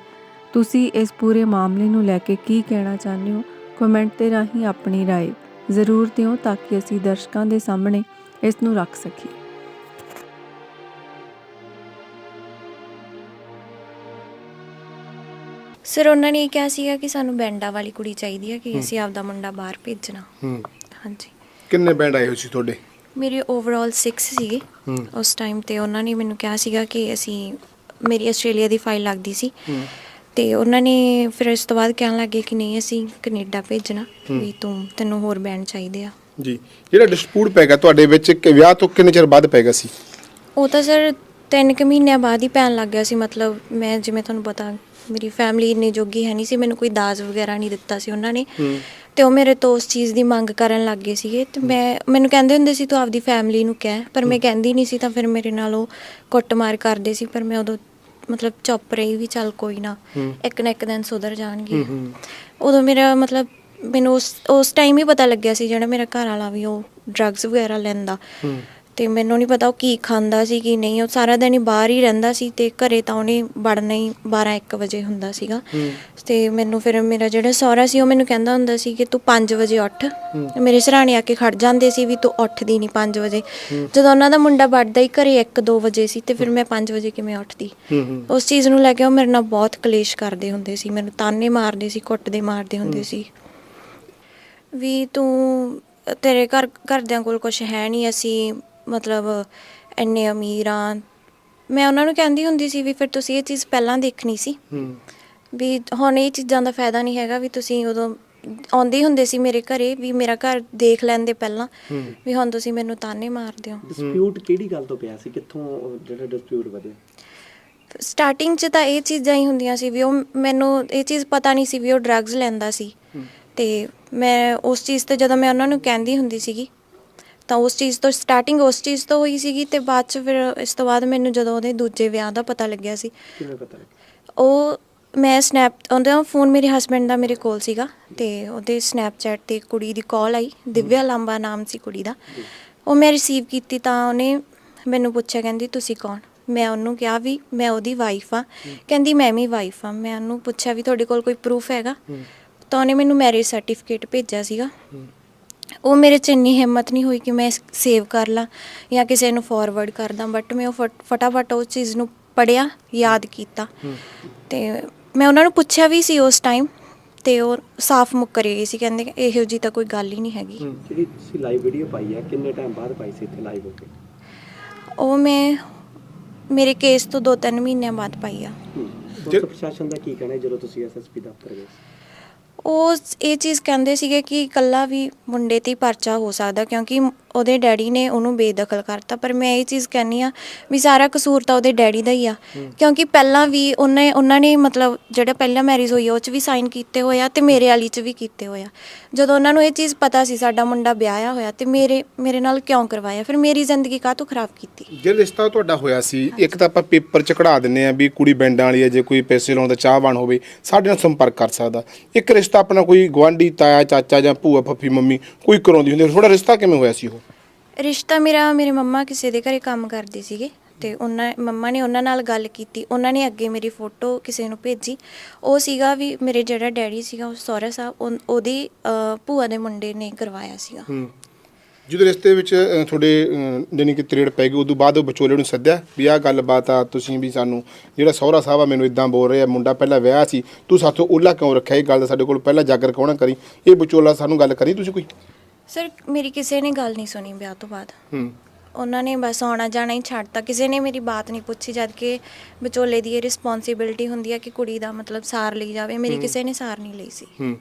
ਤੁਸੀਂ ਇਸ ਪੂਰੇ ਮਾਮਲੇ ਨੂੰ ਲੈ ਕੇ ਕੀ ਕਹਿਣਾ ਚਾਹੁੰਦੇ ਹੋ? ਕਮੈਂਟ ਤੇ ਰਾਹੀਂ ਆਪਣੀ رائے ਜ਼ਰੂਰ ਦਿਓ ਤਾਂ ਕਿ ਅਸੀਂ ਦਰਸ਼ਕਾਂ ਦੇ ਸਾਹਮਣੇ ਇਸ ਨੂੰ ਰੱਖ ਸਕੀਏ ਸਰ ਉਹਨਾਂ ਨੇ ਇਹ ਕਿਹਾ ਸੀਗਾ ਕਿ ਸਾਨੂੰ ਬੈਂਡਾ ਵਾਲੀ ਕੁੜੀ ਚਾਹੀਦੀ ਹੈ ਕਿ ਅਸੀਂ ਆਪਦਾ ਮੁੰਡਾ ਬਾਹਰ ਭੇਜਣਾ ਹੂੰ ਹਾਂਜੀ ਕਿੰਨੇ ਬੈਂਡ ਆਏ ਹੋਏ ਸੀ ਤੁਹਾਡੇ ਮੇਰੇ ਓਵਰਆਲ 6 ਸੀਗੇ ਹੂੰ ਉਸ ਟਾਈਮ ਤੇ ਉਹਨਾਂ ਨੇ ਮੈਨੂੰ ਕਿਹਾ ਸੀਗਾ ਕਿ ਅਸੀਂ ਮੇਰੀ ਆਸਟ੍ਰੇਲੀਆ ਦੀ ਫਾਈਲ ਲੱਗਦੀ ਸੀ ਹੂੰ ਤੇ ਉਹਨਾਂ ਨੇ ਫਿਰ ਇਸ ਤੋਂ ਬਾਅਦ ਕਹਿਣ ਲੱਗੇ ਕਿ ਨਹੀਂ ਅਸੀਂ ਕੈਨੇਡਾ ਭੇਜਣਾ ਵੀ ਤੂੰ ਤੈਨੂੰ ਹੋਰ ਬੈਂਡ ਚਾਹੀਦੇ ਆ। ਜੀ। ਜਿਹੜਾ ਡਿਸਪਿਊਟ ਪੈ ਗਿਆ ਤੁਹਾਡੇ ਵਿੱਚ ਕਿ ਵਿਆਹ ਤੋਂ ਕਿੰਨੇ ਚਿਰ ਬਾਅਦ ਪੈ ਗਿਆ ਸੀ? ਉਹ ਤਾਂ ਸਰ ਤਿੰਨ ਕੁ ਮਹੀਨਿਆਂ ਬਾਅਦ ਹੀ ਪੈਣ ਲੱਗ ਗਿਆ ਸੀ। ਮਤਲਬ ਮੈਂ ਜਿਵੇਂ ਤੁਹਾਨੂੰ ਪਤਾ ਮੇਰੀ ਫੈਮਿਲੀ ਇੰਨੀ ਜੋਗੀ ਹੈ ਨਹੀਂ ਸੀ ਮੈਨੂੰ ਕੋਈ ਦਾਜ ਵਗੈਰਾ ਨਹੀਂ ਦਿੱਤਾ ਸੀ ਉਹਨਾਂ ਨੇ। ਤੇ ਉਹ ਮੇਰੇ ਤੋਂ ਉਸ ਚੀਜ਼ ਦੀ ਮੰਗ ਕਰਨ ਲੱਗ ਗਏ ਸੀਗੇ। ਤੇ ਮੈਂ ਮੈਨੂੰ ਕਹਿੰਦੇ ਹੁੰਦੇ ਸੀ ਤੂੰ ਆਪਦੀ ਫੈਮਿਲੀ ਨੂੰ ਕਹਿ। ਪਰ ਮੈਂ ਕਹਿੰਦੀ ਨਹੀਂ ਸੀ ਤਾਂ ਫਿਰ ਮੇਰੇ ਨਾਲ ਉਹ ਕੁੱਟਮਾਰ ਕਰਦੇ ਸੀ। ਪਰ ਮੈਂ ਉਦੋਂ ਮਤਲਬ ਚੁੱਪ ਰਹੀ ਵੀ ਚੱਲ ਕੋਈ ਨਾ। ਇੱਕ ਨਾ ਇੱਕ ਦਿਨ ਸੁਧਰ ਜਾਣਗੇ। ਉਦੋਂ ਮੇਰਾ ਮਤਲਬ ਮੈਨੂੰ ਉਸ ਉਸ ਟਾਈਮ ਹੀ ਪਤਾ ਲੱਗਿਆ ਸੀ ਜਿਹੜਾ ਮੇਰਾ ਘਰ ਵਾਲਾ ਵੀ ਉਹ ਡਰੱਗਸ ਵਗੈਰਾ ਲੈਂਦਾ। ਤੇ ਮੈਨੂੰ ਨਹੀਂ ਪਤਾ ਉਹ ਕੀ ਖਾਂਦਾ ਸੀ ਕੀ ਨਹੀਂ। ਉਹ ਸਾਰਾ ਦਿਨ ਹੀ ਬਾਹਰ ਹੀ ਰਹਿੰਦਾ ਸੀ ਤੇ ਘਰੇ ਤਾਂ ਉਹਨੇ ਵੜਨਾ ਹੀ 12 1 ਵਜੇ ਹੁੰਦਾ ਸੀਗਾ। ਤੇ ਮੈਨੂੰ ਫਿਰ ਮੇਰਾ ਜਿਹੜਾ ਸਹੁਰਾ ਸੀ ਉਹ ਮੈਨੂੰ ਕਹਿੰਦਾ ਹੁੰਦਾ ਸੀ ਕਿ ਤੂੰ 5 ਵਜੇ ਉੱਠ। ਮੇਰੇ ਸਰਾਣੇ ਆ ਕੇ ਖੜ ਜਾਂਦੇ ਸੀ ਵੀ ਤੂੰ ਉੱਠਦੀ ਨਹੀਂ 5 ਵਜੇ। ਜਦੋਂ ਉਹਨਾਂ ਦਾ ਮੁੰਡਾ ਵੱਡਦਾ ਹੀ ਘਰੇ 1-2 ਵਜੇ ਸੀ ਤੇ ਫਿਰ ਮੈਂ 5 ਵਜੇ ਕਿਵੇਂ ਉੱਠਦੀ? ਉਸ ਚੀਜ਼ ਨੂੰ ਲੈ ਕੇ ਉਹ ਮੇਰੇ ਨਾਲ ਬਹੁਤ ਕਲੇਸ਼ ਕਰਦੇ ਹੁੰਦੇ ਸੀ। ਮੈਨੂੰ ਤਾਨੇ ਮਾਰਦੇ ਸੀ ਕੁੱਟਦੇ ਮਾਰਦੇ ਹੁੰਦੇ ਸੀ। ਵੀ ਤੂੰ ਤੇਰੇ ਘਰ ਘਰਦਿਆਂ ਕੋਲ ਕੁਝ ਹੈ ਨਹੀਂ ਅਸੀਂ ਮਤਲਬ ਇੰਨੇ ਅਮੀਰ ਆ। ਮੈਂ ਉਹਨਾਂ ਨੂੰ ਕਹਿੰਦੀ ਹੁੰਦੀ ਸੀ ਵੀ ਫਿਰ ਤੁਸੀਂ ਇਹ ਚੀਜ਼ ਪਹਿਲਾਂ ਦੇਖਣੀ ਸੀ। ਹੂੰ। ਵੀ ਹੁਣ ਇਹ ਚੀਜ਼ਾਂ ਦਾ ਫਾਇਦਾ ਨਹੀਂ ਹੈਗਾ ਵੀ ਤੁਸੀਂ ਉਦੋਂ ਆਉਂਦੇ ਹੀ ਹੁੰਦੇ ਸੀ ਮੇਰੇ ਘਰੇ ਵੀ ਮੇਰਾ ਘਰ ਦੇਖ ਲੈਂਦੇ ਪਹਿਲਾਂ। ਹੂੰ। ਵੀ ਹੁਣ ਤੁਸੀਂ ਮੈਨੂੰ ਤਾਨੇ ਮਾਰਦੇ ਹੋ ਡਿਸਪਿਊਟ ਕਿਹੜੀ ਗੱਲ ਤੋਂ ਪਿਆ ਸੀ? ਕਿੱਥੋਂ ਉਹ ਜਿਹੜਾ ਡਿਸਪਿਊਟ ਵਧਿਆ? ਸਟਾਰਟਿੰਗ 'ਚ ਤਾਂ ਇਹ ਚੀਜ਼ਾਂ ਹੀ ਹੁੰਦੀਆਂ ਸੀ ਵੀ ਉਹ ਮੈਨੂੰ ਇਹ ਚੀਜ਼ ਪਤਾ ਨਹੀਂ ਸੀ ਵੀ ਉਹ ਡਰੱਗਸ ਲੈਂਦਾ ਸੀ। ਤੇ ਮੈਂ ਉਸ ਚੀਜ਼ ਤੇ ਜਦੋਂ ਮੈਂ ਉਹਨਾਂ ਨੂੰ ਕਹਿੰਦੀ ਹੁੰਦੀ ਸੀਗੀ ਤਾਂ ਉਸ ਚੀਜ਼ ਤੋਂ ਸਟਾਰਟਿੰਗ ਉਸ ਚੀਜ਼ ਤੋਂ ਹੋਈ ਸੀਗੀ ਤੇ ਬਾਅਦ ਚ ਫਿਰ ਇਸ ਤੋਂ ਬਾਅਦ ਮੈਨੂੰ ਜਦੋਂ ਉਹਦੇ ਦੂਜੇ ਵਿਆਹ ਦਾ ਪਤਾ ਲੱਗਿਆ ਸੀ ਕਿਵੇਂ ਪਤਾ ਲੱਗਿਆ? ਉਹ ਮੈਂ ਸਨੈਪ ਉਹਦਾ ਫੋਨ ਮੇਰੇ ਹਸਬੰਡ ਦਾ ਮੇਰੇ ਕੋਲ ਸੀਗਾ ਤੇ ਉਹਦੇ ਸਨੈਪਚੈਟ ਤੇ ਕੁੜੀ ਦੀ ਕਾਲ ਆਈ ਦਿਵਿਆ ਲਾਂਬਾ ਨਾਮ ਸੀ ਕੁੜੀ ਦਾ। ਉਹ ਮੈਂ ਰਿਸੀਵ ਕੀਤੀ ਤਾਂ ਉਹਨੇ ਮੈਨੂੰ ਪੁੱਛਿਆ ਕਹਿੰਦੀ ਤੁਸੀਂ ਕੌਣ? ਮੈਂ ਉਹਨੂੰ ਕਿਹਾ ਵੀ ਮੈਂ ਉਹਦੀ ਵਾਈਫ ਆ ਕਹਿੰਦੀ ਮੈਂ ਵੀ ਵਾਈਫ ਆ ਮੈਂ ਉਹਨੂੰ ਪੁੱਛਿਆ ਵੀ ਤੁਹਾਡੇ ਕੋਲ ਕੋਈ ਪ੍ਰੂਫ ਹੈਗਾ? ਤਾਂ ਉਹਨੇ ਮੈਨੂੰ ਮੈਰਿਜ ਸਰਟੀਫਿਕੇਟ ਭੇਜਿਆ ਸੀਗਾ। ਉਹ ਮੇਰੇ ਚ ਇੰਨੀ ਹਿੰਮਤ ਨਹੀਂ ਹੋਈ ਕਿ ਮੈਂ ਸੇਵ ਕਰ ਲਾਂ ਜਾਂ ਕਿਸੇ ਨੂੰ ਫਾਰਵਰਡ ਕਰ ਦਾਂ ਬਟ ਮੈਂ ਉਹ ਫਟ- ਫਟਾਫਟ ਉਸ ਚੀਜ਼ ਨੂੰ ਪੜਿਆ ਯਾਦ ਕੀਤਾ। ਤੇ ਮੈਂ ਉਹਨਾਂ ਨੂੰ ਪੁੱਛਿਆ ਵੀ ਸੀ ਉਸ ਟਾਈਮ ਤੇ ਉਹ ਸਾਫ਼ ਮੁੱਕਰ ਗਏ ਸੀ ਕਹਿੰਦੇ ਕਿ ਇਹੋ ਜੀ ਤਾਂ ਕੋਈ ਗੱਲ ਹੀ ਨਹੀਂ ਹੈਗੀ। ਜਿਹੜੀ ਤੁਸੀਂ ਲਾਈਵ ਵੀਡੀਓ ਪਾਈ ਹੈ ਕਿੰਨੇ ਟਾਈਮ ਬਾਅਦ ਪਾਈ ਸੀ ਇੱਥੇ ਲਾਈਵ ਹੋ ਕੇ? ਉਹ ਮੈਂ ਮੇਰੇ ਕੇਸ ਤੋਂ 2-3 ਮਹੀਨਿਆਂ ਬਾਅਦ ਪਾਈ ਆ। ਪੁਲਿਸ ਪ੍ਰਸ਼ਾਸਨ ਦਾ ਕੀ ਕਹਿਣਾ ਹੈ ਜਦੋਂ ਤੁਸੀਂ ਐਸਐਸਪੀ ਦਫ਼ਤਰ ਗਏ? ਉਹ ਇਹ ਚੀਜ਼ ਕਹਿੰਦੇ ਸੀਗੇ ਕਿ ਇਕੱਲਾ ਵੀ ਮੁੰਡੇ ਤੇ ਹੀ ਪਰਚਾ ਹੋ ਸਕਦਾ ਕਿਉਂਕਿ ਉਹਦੇ ਡੈਡੀ ਨੇ ਉਹਨੂੰ ਬੇਦਖਲ ਕਰਤਾ। ਪਰ ਮੈਂ ਇਹ ਚੀਜ਼ ਕਹਿੰਨੀ ਆ ਵੀ ਸਾਰਾ ਕਸੂਰ ਤਾਂ ਉਹਦੇ ਡੈਡੀ ਦਾ ਹੀ ਆ। ਕਿਉਂਕਿ ਪਹਿਲਾਂ ਵੀ ਉਹਨੇ ਉਹਨਾਂ ਨੇ ਮਤਲਬ ਜਿਹੜਾ ਪਹਿਲਾਂ ਮੈਰਿਜ ਹੋਈ ਉਹ 'ਚ ਵੀ ਸਾਈਨ ਕੀਤੇ ਹੋਏ ਆ ਤੇ ਮੇਰੇ ਵਾਲੀ 'ਚ ਵੀ ਕੀਤੇ ਹੋਏ ਆ। ਜਦੋਂ ਉਹਨਾਂ ਨੂੰ ਇਹ ਚੀਜ਼ ਪਤਾ ਸੀ ਸਾਡਾ ਮੁੰਡਾ ਵਿਆਹਿਆ ਹੋਇਆ ਤੇ ਮੇਰੇ ਮੇਰੇ ਨਾਲ ਕਿਉਂ ਕਰਵਾਇਆ? ਫਿਰ ਮੇਰੀ ਜ਼ਿੰਦਗੀ ਕਾਹਤੋਂ ਖਰਾਬ ਕੀਤੀ? ਜੇ ਰਿਸ਼ਤਾ ਤੁਹਾਡਾ ਹੋਇਆ ਸੀ ਇੱਕ ਤਾਂ ਆਪਾਂ ਪੇਪਰ ਚ ਕਢਾ ਦਿੰਨੇ ਆ ਵੀ ਕੁੜੀ ਬੈਂਡਾਂ ਵਾਲੀ ਹੈ ਜੇ ਕੋਈ ਪੈਸੇ ਲਾਉਣ ਦਾ ਚਾਹਵਾਨ ਹੋਵੇ ਸਾਡੇ ਨਾਲ ਸੰਪਰਕ ਕਰ ਸਕਦਾ। ਇੱਕ ਰਿਸ਼ਤਾ ਆਪਣਾ ਕੋਈ ਗਵਾਂਢੀ ਤਾਇਆ ਚਾਚਾ ਜਾਂ ਭੂਆ ਫੱਫੀ ਮੰਮੀ ਕੋਈ ਕਰਾਉਂਦੀ ਹੁੰਦੀ ਥੋੜਾ ਰਿਸ਼ਤਾ ਕਿਵੇਂ ਹੋਇਆ ਸੀ ਉਹ? ਰਿਸ਼ਤਾ ਮੇਰਾ ਮੇਰੇ ਮੰਮਾ ਕਿਸੇ ਦੇ ਘਰੇ ਕੰਮ ਕਰਦੇ ਸੀਗੇ ਤੇ ਉਹਨਾਂ ਮੰਮਾ ਨੇ ਉਹਨਾਂ ਨਾਲ ਗੱਲ ਕੀਤੀ ਉਹਨਾਂ ਨੇ ਅੱਗੇ ਮੇਰੀ ਫੋਟੋ ਕਿਸੇ ਨੂੰ ਭੇਜੀ। ਉਹ ਸੀਗਾ ਵੀ ਮੇਰੇ ਜਿਹੜਾ ਡੈਡੀ ਸੀਗਾ ਉਹ ਸਹੁਰਾ ਸਾਹਿਬ ਉਹ- ਉਹਦੀ ਅਹ, ਭੂਆ ਦੇ ਮੁੰਡੇ ਨੇ ਕਰਵਾਇਆ ਸੀਗਾ। ਹੂੰ। ਜਦੋਂ ਰਿਸ਼ਤੇ ਵਿੱਚ ਅ, ਤੁਹਾਡੇ ਅ, ਜਾਣੀ ਕਿ ਤਰੇੜ ਪੈ ਗਈ ਉਦੋਂ ਬਾਅਦ ਉਹ ਵਿਚੋਲੇ ਨੂੰ ਸੱਦਿਆ ਵੀ ਆਹ ਗੱਲਬਾਤ ਆ ਤੁਸੀਂ ਵੀ ਸਾਨੂੰ ਜਿਹੜਾ ਸਹੁਰਾ ਸਾਹਿਬ ਆ ਮੈਨੂੰ ਇਦਾਂ ਬੋਲ ਰਿਹਾ ਮੁੰਡਾ ਪਹਿਲਾਂ ਵਿਆਹ ਸੀ ਤੂੰ ਸਾਥੋਂ ਓਲਾ ਕਿਉਂ ਰੱਖਿਆ? ਇਹ ਗੱਲ ਸਾਡੇ ਕੋਲ ਪਹਿਲਾਂ ਜਾਗਰ ਕੌਣਾ ਕਰੀ? ਇਹ ਵਿਚੋਲਾ ਸਾਨੂੰ ਗੱਲ ਕਰੀ ਤੁਸੀਂ ਕੋਈ? ਸਰ ਮੇਰੀ ਕਿਸੇ ਨੇ ਗੱਲ ਨਹੀਂ ਸੁਣੀ ਵਿਆਹ ਤੋਂ ਬਾਅਦ। ਹੂੰ। ਉਹਨਾਂ ਨੇ ਬਸ ਆਉਣਾ ਜਾਣਾ ਹੀ ਛੱਡਤਾ। ਕਿਸੇ ਨੇ ਮੇਰੀ ਬਾਤ ਨਹੀਂ ਪੁੱਛੀ ਜਦ ਕਿ ਵਿਚੋਲੇ ਦੀ ਇਹ ਰਿਸਪੌਂਸਿਬਿਲਟੀ ਹੁੰਦੀ ਹੈ ਕਿ ਕੁੜੀ ਦਾ ਮਤਲਬ ਸਾਰ ਲਈ ਜਾਵੇ। ਮੇਰੀ ਕਿਸੇ ਨੇ ਸਾਰ ਨਹੀਂ ਲਈ ਸੀ। ਹੂੰ।